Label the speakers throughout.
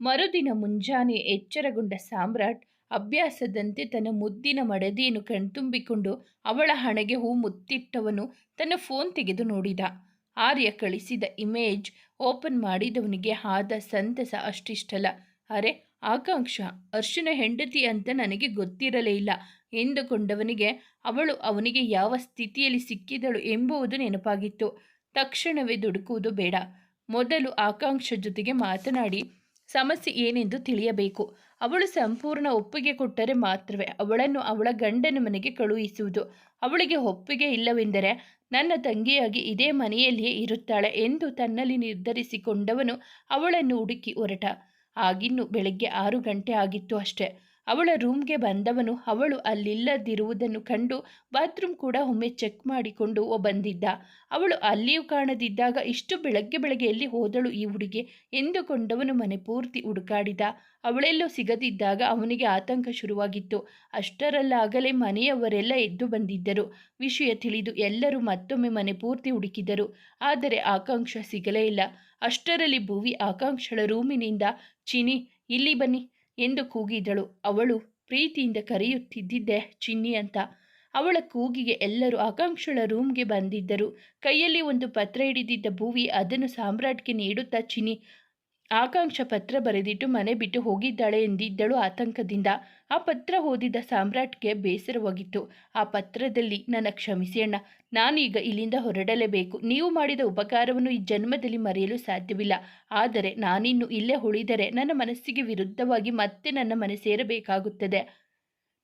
Speaker 1: ಮರುದಿನ ಮುಂಜಾನೆ ಎಚ್ಚರಗೊಂಡ ಸಾಮ್ರಾಟ್ ಅಭ್ಯಾಸದಂತೆ ತನ್ನ ಮುದ್ದಿನ ಮಡದಿಯನ್ನು ಕಣ್ತುಂಬಿಕೊಂಡು ಅವಳ ಹಣೆಗೆ ಹೂ ಮುತ್ತಿಟ್ಟವನು ತನ್ನ ಫೋನ್ ತೆಗೆದು ನೋಡಿದ. ಆರ್ಯ ಕಳಿಸಿದ ಇಮೇಜ್ ಓಪನ್ ಮಾಡಿದವನಿಗೆ ಆದ ಸಂತಸ ಅಷ್ಟಿಷ್ಟಲ್ಲ. ಅರೆ, ಆಕಾಂಕ್ಷ, ಅರ್ಶನ ಹೆಂಡತಿ ಅಂತ ನನಗೆ ಗೊತ್ತಿರಲೇ ಇಲ್ಲ ಎಂದುಕೊಂಡವನಿಗೆ ಅವಳು ಅವನಿಗೆ ಯಾವ ಸ್ಥಿತಿಯಲ್ಲಿ ಸಿಕ್ಕಿದಳು ಎಂಬುವುದು ನೆನಪಾಗಿತ್ತು. ತಕ್ಷಣವೇ ದುಡುಕುವುದು ಬೇಡ. ಮೊದಲು ಆಕಾಂಕ್ಷ ಜೊತೆಗೆ ಮಾತನಾಡಿ ಸಮಸ್ಯೆ ಏನೆಂದು ತಿಳಿಯಬೇಕು. ಅವಳು ಸಂಪೂರ್ಣ ಒಪ್ಪಿಗೆ ಕೊಟ್ಟರೆ ಮಾತ್ರವೇ ಅವಳನ್ನು ಅವಳ ಗಂಡನ ಮನೆಗೆ ಕಳುಹಿಸುವುದು. ಅವಳಿಗೆ ಒಪ್ಪಿಗೆ ಇಲ್ಲವೆಂದರೆ ನನ್ನ ತಂಗಿಯಾಗಿ ಇದೇ ಮನೆಯಲ್ಲಿಯೇ ಇರುತ್ತಾಳೆ ಎಂದು ತನ್ನಲ್ಲಿ ನಿರ್ಧರಿಸಿಕೊಂಡವನು ಅವಳನ್ನು ಹುಡುಕಿ ಹೊರಟ. ಆಗಿನ್ನು ಬೆಳಗ್ಗೆ ಆರು ಗಂಟೆ ಆಗಿತ್ತು ಅಷ್ಟೆ. ಅವಳ ರೂಮ್ಗೆ ಬಂದವನು ಅವಳು ಅಲ್ಲಿಲ್ಲದಿರುವುದನ್ನು ಕಂಡು ಬಾತ್ರೂಮ್ ಕೂಡ ಒಮ್ಮೆ ಚೆಕ್ ಮಾಡಿಕೊಂಡು ಬಂದಿದ್ದ. ಅವಳು ಅಲ್ಲಿಯೂ ಕಾಣದಿದ್ದಾಗ ಇಷ್ಟು ಬೆಳಗ್ಗೆ ಬೆಳಗ್ಗೆ ಎಲ್ಲಿ ಹೋದಳು ಈ ಹುಡುಗಿ ಎಂದುಕೊಂಡವನು ಮನೆ ಪೂರ್ತಿ ಹುಡುಕಾಡಿದ. ಅವಳೆಲ್ಲೋ ಸಿಗದಿದ್ದಾಗ ಅವನಿಗೆ ಆತಂಕ ಶುರುವಾಗಿತ್ತು. ಅಷ್ಟರಲ್ಲಾಗಲೇ ಮನೆಯವರೆಲ್ಲ ಎದ್ದು ಬಂದಿದ್ದರು. ವಿಷಯ ತಿಳಿದು ಎಲ್ಲರೂ ಮತ್ತೊಮ್ಮೆ ಮನೆ ಪೂರ್ತಿ ಹುಡುಕಿದರು. ಆದರೆ ಆಕಾಂಕ್ಷ ಸಿಗಲೇ ಇಲ್ಲ. ಅಷ್ಟರಲ್ಲಿ ಭುವಿ ಆಕಾಂಕ್ಷಳ ರೂಮಿನಿಂದ ಚಿನಿ ಇಲ್ಲಿ ಬನ್ನಿ. ಎಂದು ಕೂಗಿದಳು. ಅವಳು ಪ್ರೀತಿಯಿಂದ ಕರೆಯುತ್ತಿದ್ದಿದ್ದೆ, ಚಿನ್ನಿ ಅಂತ. ಅವಳ ಕೂಗಿಗೆ ಎಲ್ಲರೂ ಆಕಾಂಕ್ಷಳ ರೂಮ್ಗೆ ಬಂದಿದ್ದರು. ಕೈಯಲ್ಲಿ ಒಂದು ಪತ್ರ ಹಿಡಿದಿದ್ದ ಭೂವಿ ಅದನ್ನು ಸಾಮ್ರಾಟ್ಗೆ ನೀಡುತ್ತಾ ಚಿನಿ ಆಕಾಂಕ್ಷ ಪತ್ರ ಬರೆದಿಟ್ಟು ಮನೆ ಬಿಟ್ಟು ಹೋಗಿದ್ದಾಳೆ ಎಂದಿದ್ದಳು ಆತಂಕದಿಂದ. ಆ ಪತ್ರ ಓದಿದ ಸಾಮ್ರಾಟ್ಗೆ ಬೇಸರವಾಗಿತ್ತು ಆ ಪತ್ರದಲ್ಲಿ, ನನ್ನ ಕ್ಷಮಿಸಿ ಅಣ್ಣ, ನಾನೀಗ ಇಲ್ಲಿಂದ ಹೊರಡಲೇಬೇಕು. ನೀವು ಮಾಡಿದ ಉಪಕಾರವನ್ನು ಈ ಜನ್ಮದಲ್ಲಿ ಮರೆಯಲು ಸಾಧ್ಯವಿಲ್ಲ. ಆದರೆ ನಾನಿನ್ನು ಇಲ್ಲೇ ಉಳಿದರೆ ನನ್ನ ಮನಸ್ಸಿಗೆ ವಿರುದ್ಧವಾಗಿ ಮತ್ತೆ ನನ್ನ ಮನೆ ಸೇರಬೇಕಾಗುತ್ತದೆ.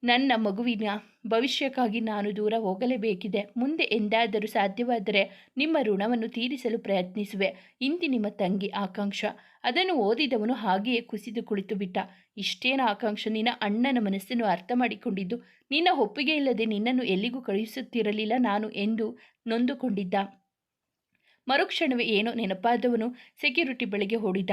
Speaker 1: ನನ್ನ ಮಗುವಿನ ಭವಿಷ್ಯಕ್ಕಾಗಿ ನಾನು ದೂರ ಹೋಗಲೇಬೇಕಿದೆ. ಮುಂದೆ ಎಂದಾದರೂ ಸಾಧ್ಯವಾದರೆ ನಿಮ್ಮ ಋಣವನ್ನು ತೀರಿಸಲು ಪ್ರಯತ್ನಿಸುವೆ. ಇಂದಿ ನಿಮ್ಮ ತಂಗಿ ಆಕಾಂಕ್ಷ. ಅದನ್ನು ಓದಿದವನು ಹಾಗೆಯೇ ಕುಸಿದು ಕುಳಿತು ಬಿಟ್ಟ. ಇಷ್ಟೇನ ಆಕಾಂಕ್ಷ? ನಿನ್ನ ಅಣ್ಣನ ಮನಸ್ಸನ್ನು ಅರ್ಥ ಮಾಡಿಕೊಂಡಿದ್ದು. ನಿನ್ನ ಒಪ್ಪಿಗೆ ಇಲ್ಲದೆ ನಿನ್ನನ್ನು ಎಲ್ಲಿಗೂ ಕಳುಹಿಸುತ್ತಿರಲಿಲ್ಲ ನಾನು ಎಂದು ನೊಂದುಕೊಂಡಿದ್ದ. ಮರುಕ್ಷಣವೇ ಏನೋ ನೆನಪಾದವನು ಸೆಕ್ಯೂರಿಟಿ ಬಳಿಗೆ ಓಡಿದ.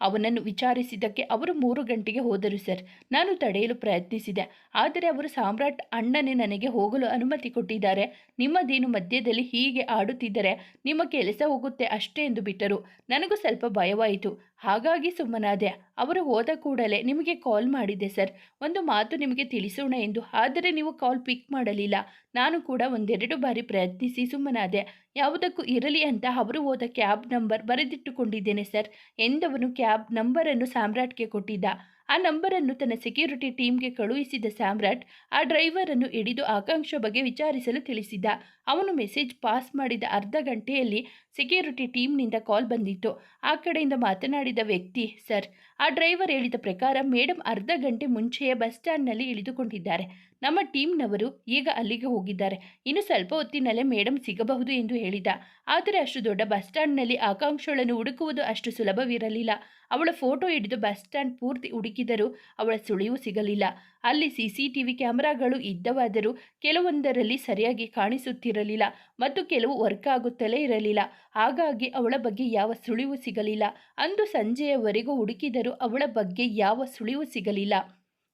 Speaker 1: ಅವನನ್ನು ವಿಚಾರಿಸಿದ್ದಕ್ಕೆ ಅವರು ಮೂರು ಗಂಟೆಗೆ ಹೋದರು, ಸರ್. ನಾನು ತಡೆಯಲು ಪ್ರಯತ್ನಿಸಿದೆ. ಆದರೆ ಅವರು ಸಾಮ್ರಾಟ್ ಅಣ್ಣನೇ ನನಗೆ ಹೋಗಲು ಅನುಮತಿ ಕೊಟ್ಟಿದ್ದಾರೆ. ನಿಮ್ಮದೇನು ಮಧ್ಯದಲ್ಲಿ ಹೀಗೆ ಆಡುತ್ತಿದ್ದರೆ ನಿಮ್ಮ ಕೆಲಸ ಹೋಗುತ್ತೆ ಅಷ್ಟೇ ಎಂದು ಬಿಟ್ಟರು. ನನಗೂ ಸ್ವಲ್ಪ ಭಯವಾಯಿತು. ಹಾಗಾಗಿ ಸುಮ್ಮನಾದೆ. ಅವರು ಹೋದ ಕೂಡಲೇ ನಿಮಗೆ ಕಾಲ್ ಮಾಡಿದೆ ಸರ್. ಒಂದು ಮಾತು ನಿಮಗೆ ತಿಳಿಸೋಣ ಎಂದು. ಆದರೆ ನೀವು ಕಾಲ್ ಪಿಕ್ ಮಾಡಲಿಲ್ಲ. ನಾನು ಕೂಡ ಒಂದೆರಡು ಬಾರಿ ಪ್ರಯತ್ನಿಸಿ ಸುಮ್ಮನಾದೆ. ಯಾವುದಕ್ಕೂ ಇರಲಿ ಅಂತ ಅವರು ಹೋದ ಕ್ಯಾಬ್ ನಂಬರ್ ಬರೆದಿಟ್ಟುಕೊಂಡಿದ್ದೇನೆ, ಸರ್, ಎಂದವನು ಕ್ಯಾಬ್ ನಂಬರನ್ನು ಸಾಮ್ರಾಟ್ಗೆ ಕೊಟ್ಟಿದ್ದ. ಆ ನಂಬರನ್ನು ತನ್ನ ಸೆಕ್ಯೂರಿಟಿ ಟೀಮ್ಗೆ ಕಳುಹಿಸಿದ ಸಾಮ್ರಾಟ್ ಆ ಡ್ರೈವರನ್ನು ಹಿಡಿದು ಆಕಾಂಕ್ಷ ಬಗ್ಗೆ ವಿಚಾರಿಸಲು ತಿಳಿಸಿದ್ದ. ಅವನು ಮೆಸೇಜ್ ಪಾಸ್ ಮಾಡಿದ ಅರ್ಧ ಗಂಟೆಯಲ್ಲಿ ಸೆಕ್ಯೂರಿಟಿ ಟೀಮ್ನಿಂದ ಕಾಲ್ ಬಂದಿತ್ತು. ಆ ಕಡೆಯಿಂದ ಮಾತನಾಡಿದ ವ್ಯಕ್ತಿ ಸರ್ ಆ ಡ್ರೈವರ್ ಹೇಳಿದ ಪ್ರಕಾರ ಮೇಡಮ್ ಅರ್ಧ ಗಂಟೆ ಮುಂಚೆಯೇ ಬಸ್ ಸ್ಟ್ಯಾಂಡ್ನಲ್ಲಿ ಇಳಿದುಕೊಂಡಿದ್ದಾರೆ. ನಮ್ಮ ಟೀಮ್ನವರು ಈಗ ಅಲ್ಲಿಗೆ ಹೋಗಿದ್ದಾರೆ. ಇನ್ನು ಸ್ವಲ್ಪ ಹೊತ್ತಿನಲ್ಲೇ ಮೇಡಮ್ ಸಿಗಬಹುದು ಎಂದು ಹೇಳಿದ. ಆದರೆ ಅಷ್ಟು ದೊಡ್ಡ ಬಸ್ ಸ್ಟ್ಯಾಂಡ್ನಲ್ಲಿ ಆಕಾಂಕ್ಷಗಳನ್ನು ಹುಡುಕುವುದು ಅಷ್ಟು ಸುಲಭವಿರಲಿಲ್ಲ. ಅವಳ ಫೋಟೋ ಹಿಡಿದು ಬಸ್ ಸ್ಟ್ಯಾಂಡ್ ಪೂರ್ತಿ ಹುಡುಕಿದರೂ ಅವಳ ಸುಳಿವು ಸಿಗಲಿಲ್ಲ. ಅಲ್ಲಿ ಸಿ ಸಿ ಟಿ ವಿ ಕ್ಯಾಮೆರಾಗಳು ಇದ್ದವಾದರೂ ಕೆಲವೊಂದರಲ್ಲಿ ಸರಿಯಾಗಿ ಕಾಣಿಸುತ್ತಿರಲಿಲ್ಲ ಮತ್ತು ಕೆಲವು ವರ್ಕ್ ಆಗುತ್ತಲೇ ಇರಲಿಲ್ಲ. ಹಾಗಾಗಿ ಅವಳ ಬಗ್ಗೆ ಯಾವ ಸುಳಿವು ಸಿಗಲಿಲ್ಲ. ಅಂದು ಸಂಜೆಯವರೆಗೂ ಹುಡುಕಿದರೂ ಅವಳ ಬಗ್ಗೆ ಯಾವ ಸುಳಿವು ಸಿಗಲಿಲ್ಲ.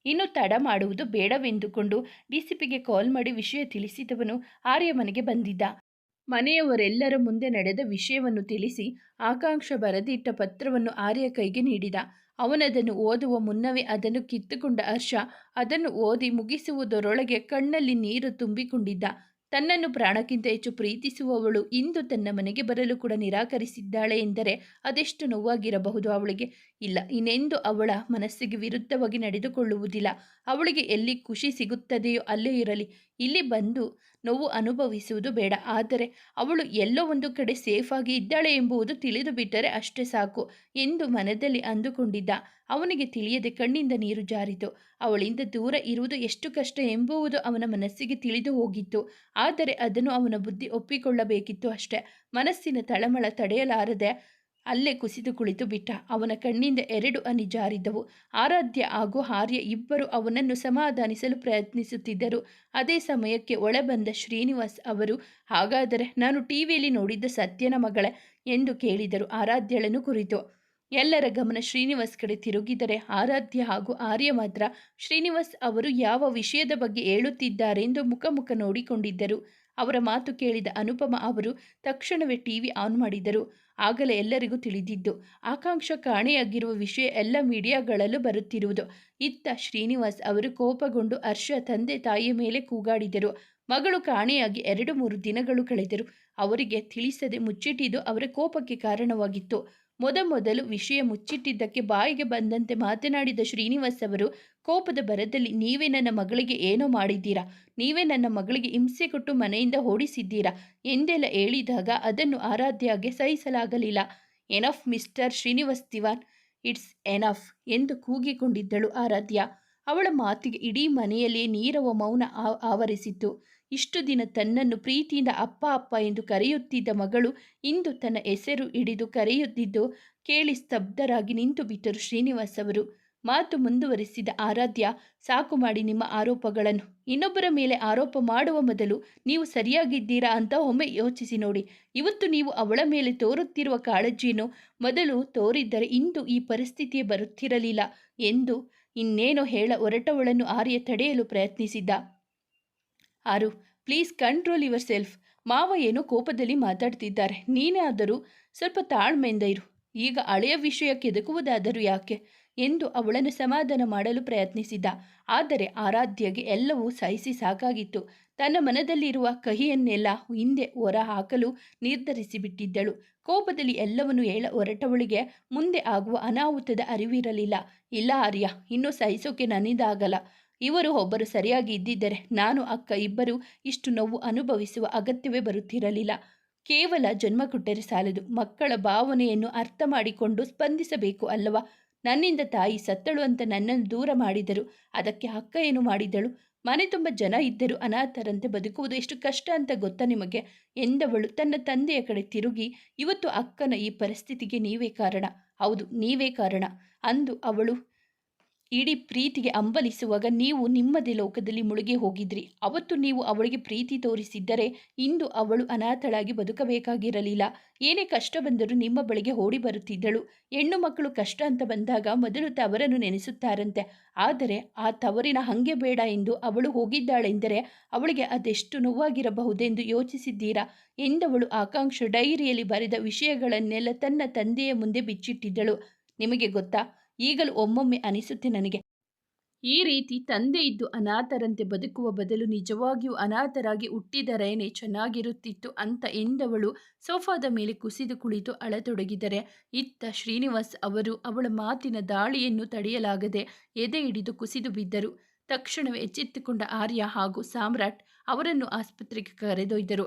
Speaker 1: ಇನ್ನು ತಡ ಮಾಡುವುದು ಬೇಡವೆಂದುಕೊಂಡು ಡಿಸಿಪಿಗೆ ಕಾಲ್ ಮಾಡಿ ವಿಷಯ ತಿಳಿಸಿದವನು ಆರ್ಯ ಮನೆಗೆ ಬಂದಿದ್ದ. ಮನೆಯವರೆಲ್ಲರ ಮುಂದೆ ನಡೆದ ವಿಷಯವನ್ನು ತಿಳಿಸಿ ಆಕಾಂಕ್ಷ ಬರೆದಿಟ್ಟ ಪತ್ರವನ್ನು ಆರ್ಯ ಕೈಗೆ ನೀಡಿದ. ಅವನದನ್ನು ಓದುವ ಮುನ್ನವೇ ಅದನ್ನು ಕಿತ್ತುಕೊಂಡ ಹರ್ಷ ಅದನ್ನು ಓದಿ ಮುಗಿಸುವುದರೊಳಗೆ ಕಣ್ಣಲ್ಲಿ ನೀರು ತುಂಬಿಕೊಂಡಿದ್ದ. ತನ್ನನ್ನು ಪ್ರಾಣಕ್ಕಿಂತ ಹೆಚ್ಚು ಪ್ರೀತಿಸುವವಳು ಇಂದು ತನ್ನ ಮನೆಗೆ ಬರಲು ಕೂಡ ನಿರಾಕರಿಸಿದ್ದಾಳೆ ಎಂದರೆ ಅದೆಷ್ಟು ನೋವಾಗಿರಬಹುದು ಅವಳಿಗೆ. ಇಲ್ಲ, ಇನ್ನೆಂದು ಅವಳ ಮನಸ್ಸಿಗೆ ವಿರುದ್ಧವಾಗಿ ನಡೆದುಕೊಳ್ಳುವುದಿಲ್ಲ. ಅವಳಿಗೆ ಎಲ್ಲಿ ಖುಷಿ ಸಿಗುತ್ತದೆಯೋ ಅಲ್ಲೇ ಇರಲಿ. ಇಲ್ಲಿ ಬಂದು ನೋವು ಅನುಭವಿಸುವುದು ಬೇಡ. ಆದರೆ ಅವಳು ಎಲ್ಲೋ ಒಂದು ಕಡೆ ಸೇಫಾಗಿ ಇದ್ದಾಳೆ ಎಂಬುದು ತಿಳಿದು ಬಿಟ್ಟರೆ ಅಷ್ಟೇ ಸಾಕು ಎಂದು ಮನದಲ್ಲಿ ಅಂದುಕೊಂಡಿದ್ದ. ಅವನಿಗೆ ತಿಳಿಯದೆ ಕಣ್ಣಿಂದ ನೀರು ಜಾರಿತು. ಅವಳಿಂದ ದೂರ ಇರುವುದು ಎಷ್ಟು ಕಷ್ಟ ಎಂಬುವುದು ಅವನ ಮನಸ್ಸಿಗೆ ತಿಳಿದು ಹೋಗಿತ್ತು. ಆದರೆ ಅದನ್ನು ಅವನ ಬುದ್ಧಿ ಒಪ್ಪಿಕೊಳ್ಳಬೇಕಿತ್ತು ಅಷ್ಟೇ. ಮನಸ್ಸಿನ ತಳಮಳ ತಡೆಯಲಾರದೆ ಅಲ್ಲೇ ಕುಸಿದು ಕುಳಿತು ಬಿಟ್ಟ. ಅವನ ಕಣ್ಣಿಂದ ಎರಡು ಅನಿ ಜಾರಿದ್ದವು. ಆರಾಧ್ಯ ಹಾಗೂ ಆರ್ಯ ಇಬ್ಬರು ಅವನನ್ನು ಸಮಾಧಾನಿಸಲು ಪ್ರಯತ್ನಿಸುತ್ತಿದ್ದರು. ಅದೇ ಸಮಯಕ್ಕೆ ಒಳಬಂದ ಶ್ರೀನಿವಾಸ್ ಅವರು, ಹಾಗಾದರೆ ನಾನು ಟಿವಿಯಲ್ಲಿ ನೋಡಿದ್ದ ಸತ್ಯನ ಮಗಳ ಎಂದು ಕೇಳಿದರು. ಆರಾಧ್ಯಳನ್ನು ಕುರಿತು, ಎಲ್ಲರ ಗಮನ ಶ್ರೀನಿವಾಸ್ ಕಡೆ ತಿರುಗಿದರೆ ಆರಾಧ್ಯ ಹಾಗೂ ಆರ್ಯ ಮಾತ್ರ. ಶ್ರೀನಿವಾಸ್ ಅವರು ಯಾವ ವಿಷಯದ ಬಗ್ಗೆ ಹೇಳುತ್ತಿದ್ದಾರೆಂದು ಮುಖ ಮುಖ ನೋಡಿಕೊಂಡಿದ್ದರು. ಅವರ ಮಾತು ಕೇಳಿದ ಅನುಪಮ ಅವರು ತಕ್ಷಣವೇ ಟಿವಿ ಆನ್ ಮಾಡಿದರು. ಆಗಲೇ ಎಲ್ಲರಿಗೂ ತಿಳಿದಿದ್ದು. ಆಕಾಂಕ್ಷ ಕಾಣೆಯಾಗಿರುವ ವಿಷಯ ಎಲ್ಲ ಮೀಡಿಯಾಗಳಲ್ಲೂ ಬರುತ್ತಿರುವುದು. ಇತ್ತ ಶ್ರೀನಿವಾಸ್ ಅವರು ಕೋಪಗೊಂಡು ಹರ್ಷ ತಂದೆ ತಾಯಿಯ ಮೇಲೆ ಕೂಗಾಡಿದರು. ಮಗಳು ಕಾಣೆಯಾಗಿ ಎರಡು ಮೂರು ದಿನಗಳು ಕಳೆದರು ಅವರಿಗೆ ತಿಳಿಸದೆ ಮುಚ್ಚಿಟ್ಟಿದ್ದು ಅವರ ಕೋಪಕ್ಕೆ ಕಾರಣವಾಗಿತ್ತು. ಮೊದಮೊದಲು ವಿಷಯ ಮುಚ್ಚಿಟ್ಟಿದ್ದಕ್ಕೆ ಬಾಯಿಗೆ ಬಂದಂತೆ ಮಾತನಾಡಿದ ಶ್ರೀನಿವಾಸ್ ಅವರು, ಕೋಪದ ಬರದಲ್ಲಿ ನೀವೇ ನನ್ನ ಮಗಳಿಗೆ ಏನೋ ಮಾಡಿದ್ದೀರಾ? ನೀವೇ ನನ್ನ ಮಗಳಿಗೆ ಹಿಂಸೆ ಕೊಟ್ಟು ಮನೆಯಿಂದ ಓಡಿಸಿದ್ದೀರಾ? ಎಂದೆಲ್ಲ ಹೇಳಿದಾಗ ಅದನ್ನು ಆರಾಧ್ಯಾಗೆ ಸಹಿಸಲಾಗಲಿಲ್ಲ. Enough mister Srinivas Diwan, it's enough ಎಂದು ಕೂಗಿಕೊಂಡಿದ್ದಳು ಆರಾಧ್ಯ. ಅವಳ ಮಾತಿಗೆ ಇಡೀ ಮನೆಯಲ್ಲಿಯೇ ನೀರವ ಮೌನ ಆವರಿಸಿತ್ತು. ಇಷ್ಟು ದಿನ ತನ್ನನ್ನು ಪ್ರೀತಿಯಿಂದ ಅಪ್ಪ ಅಪ್ಪ ಎಂದು ಕರೆಯುತ್ತಿದ್ದ ಮಗಳು ಇಂದು ತನ್ನ ಹೆಸರು ಹಿಡಿದು ಕರೆಯುತ್ತಿದ್ದು ಕೇಳಿ ಸ್ತಬ್ಧರಾಗಿ ನಿಂತು ಬಿಟ್ಟರು ಶ್ರೀನಿವಾಸ್ ಅವರು. ಮಾತು ಮುಂದುವರಿಸಿದ ಆರಾಧ್ಯ, ಸಾಕು ಮಾಡಿ ನಿಮ್ಮ ಆರೋಪಗಳನ್ನು. ಇನ್ನೊಬ್ಬರ ಮೇಲೆ ಆರೋಪ ಮಾಡುವ ಮೊದಲು ನೀವು ಸರಿಯಾಗಿದ್ದೀರಾ ಅಂತ ಒಮ್ಮೆ ಯೋಚಿಸಿ ನೋಡಿ. ಇವತ್ತು ನೀವು ಅವಳ ಮೇಲೆ ತೋರುತ್ತಿರುವ ಕಾಳಜಿಯನ್ನು ಮೊದಲು ತೋರಿದ್ದರೆ ಇಂದು ಈ ಪರಿಸ್ಥಿತಿಯೇ ಬರುತ್ತಿರಲಿಲ್ಲ ಎಂದು ಇನ್ನೇನೋ ಹೇಳ ಹೊರಟವಳನ್ನು ಆರ್ಯ ತಡೆಯಲು ಪ್ರಯತ್ನಿಸಿದ್ದ. ಆರು ಪ್ಲೀಸ್ ಕಂಟ್ರೋಲ್ ಯುವರ್ ಸೆಲ್ಫ್ ಮಾವ ಏನೋ ಕೋಪದಲ್ಲಿ ಮಾತಾಡ್ತಿದ್ದಾರೆ. ನೀನೇ ಆದರೂ ಸ್ವಲ್ಪ ತಾಳ್ಮೆಯಿಂದ ಇರು. ಈಗ ಹಳೆಯ ವಿಷಯ ಕೆದಕುವುದಾದರೂ ಯಾಕೆ? ಎಂದು ಅವಳನ್ನು ಸಮಾಧಾನ ಮಾಡಲು ಪ್ರಯತ್ನಿಸಿದ್ದ ಆದರೆ ಆರಾಧ್ಯಗೆ ಎಲ್ಲವೂ ಸಹಿಸಿ ಸಾಕಾಗಿತ್ತು. ತನ್ನ ಮನದಲ್ಲಿರುವ ಕಹಿಯನ್ನೆಲ್ಲ ಹಿಂದೆ ಹೊರ ಹಾಕಲು ನಿರ್ಧರಿಸಿಬಿಟ್ಟಿದ್ದಳು. ಕೋಪದಲ್ಲಿ ಎಲ್ಲವನ್ನು ಹೇಳ ಹೊರಟವಳಿಗೆ ಮುಂದೆ ಆಗುವ ಅನಾಹುತದ ಅರಿವಿರಲಿಲ್ಲ. ಇಲ್ಲ ಆರ್ಯ, ಇನ್ನೂ ಸಹಿಸೋಕೆ ನನ್ನಿಂದಾಗಲ್ಲ ಇವರು ಒಬ್ಬರು ಸರಿಯಾಗಿ ಇದ್ದಿದ್ದರೆ ನಾನು, ಅಕ್ಕ ಇಬ್ಬರು ಇಷ್ಟು ನೋವು ಅನುಭವಿಸುವ ಅಗತ್ಯವೇ ಬರುತ್ತಿರಲಿಲ್ಲ. ಕೇವಲ ಜನ್ಮ ಕೊಟ್ಟರೆ ಸಾಲದು. ಮಕ್ಕಳ ಭಾವನೆಯನ್ನು ಅರ್ಥ ಮಾಡಿಕೊಂಡು ಸ್ಪಂದಿಸಬೇಕು ಅಲ್ಲವಾ? ನನ್ನಿಂದ ತಾಯಿ ಸತ್ತಳು ಅಂತ ನನ್ನನ್ನು ದೂರ ಮಾಡಿದರು ಅದಕ್ಕೆ ಅಕ್ಕ ಏನು ಮಾಡಿದಳು? ಮನೆ ತುಂಬ ಜನ ಇದ್ದರು ಅನಾಥರಂತೆ ಬದುಕುವುದು ಎಷ್ಟು ಕಷ್ಟ ಅಂತ ಗೊತ್ತಾ ನಿಮಗೆ? ಎಂದವಳು ತನ್ನ ತಂದೆಯ ಕಡೆ ತಿರುಗಿ, ಇವತ್ತು ಅಕ್ಕನ ಈ ಪರಿಸ್ಥಿತಿಗೆ ನೀವೇ ಕಾರಣ? ಹೌದು, ನೀವೇ ಕಾರಣ, ಅಂದು ಅವಳು ಇಡೀ ಪ್ರೀತಿಗೆ ಅಂಬಲಿಸುವಾಗ ನೀವು ನಿಮ್ಮದೇ ಲೋಕದಲ್ಲಿ ಮುಳುಗಿ ಹೋಗಿದ್ರಿ. ಅವತ್ತು ನೀವು ಅವಳಿಗೆ ಪ್ರೀತಿ ತೋರಿಸಿದ್ದರೆ ಇಂದು ಅವಳು ಅನಾಥಳಾಗಿ ಬದುಕಬೇಕಾಗಿರಲಿಲ್ಲ. ಏನೇ ಕಷ್ಟ ಬಂದರೂ ನಿಮ್ಮ ಬಳಿಗೆ ಓಡಿ ಬರುತ್ತಿದ್ದಳು. ಹೆಣ್ಣು ಮಕ್ಕಳು ಕಷ್ಟ ಅಂತ ಬಂದಾಗ ಮೊದಲು ತವರನ್ನು ನೆನೆಸುತ್ತಾರಂತೆ. ಆದರೆ ಆ ತವರಿನ ಹಂಗೆ ಬೇಡ ಎಂದು ಅವಳು ಹೋಗಿದ್ದಾಳೆಂದರೆ ಅವಳಿಗೆ ಅದೆಷ್ಟು ನೋವಾಗಿರಬಹುದೆಂದು ಯೋಚಿಸಿದ್ದೀರಾ? ಎಂದವಳು ಆಕಾಂಕ್ಷ ಡೈರಿಯಲ್ಲಿ ಬರೆದ ವಿಷಯಗಳನ್ನೆಲ್ಲ ತನ್ನ ತಂದೆಯ ಮುಂದೆ ಬಿಚ್ಚಿಟ್ಟಿದ್ದಳು. ನಿಮಗೆ ಗೊತ್ತಾ? ಈಗಲೂ ಒಮ್ಮೊಮ್ಮೆ ಅನಿಸುತ್ತೆ ನನಗೆ. ಈ ರೀತಿ ತಂದೆ ಇದ್ದು ಅನಾಥರಂತೆ ಬದುಕುವ ಬದಲು ನಿಜವಾಗಿಯೂ ಅನಾಥರಾಗಿ ಹುಟ್ಟಿದರೇನೆ ಚೆನ್ನಾಗಿರುತ್ತಿತ್ತು ಅಂತ ಎಂದವಳು ಸೋಫಾದ ಮೇಲೆ ಕುಸಿದು ಕುಳಿತು ಅಳತೊಡಗಿದರೆ, ಇತ್ತ ಶ್ರೀನಿವಾಸ್ ಅವರು ಅವಳ ಮಾತಿನ ದಾಳಿಯನ್ನು ತಡೆಯಲಾಗದೆ ಎದೆ ಹಿಡಿದು ಕುಸಿದು ಬಿದ್ದರು. ತಕ್ಷಣವೇ ಎಚ್ಚೆತ್ತುಕೊಂಡ ಆರ್ಯ ಹಾಗೂ ಸಾಮ್ರಾಟ್ ಅವರನ್ನು ಆಸ್ಪತ್ರೆಗೆ ಕರೆದೊಯ್ದರು.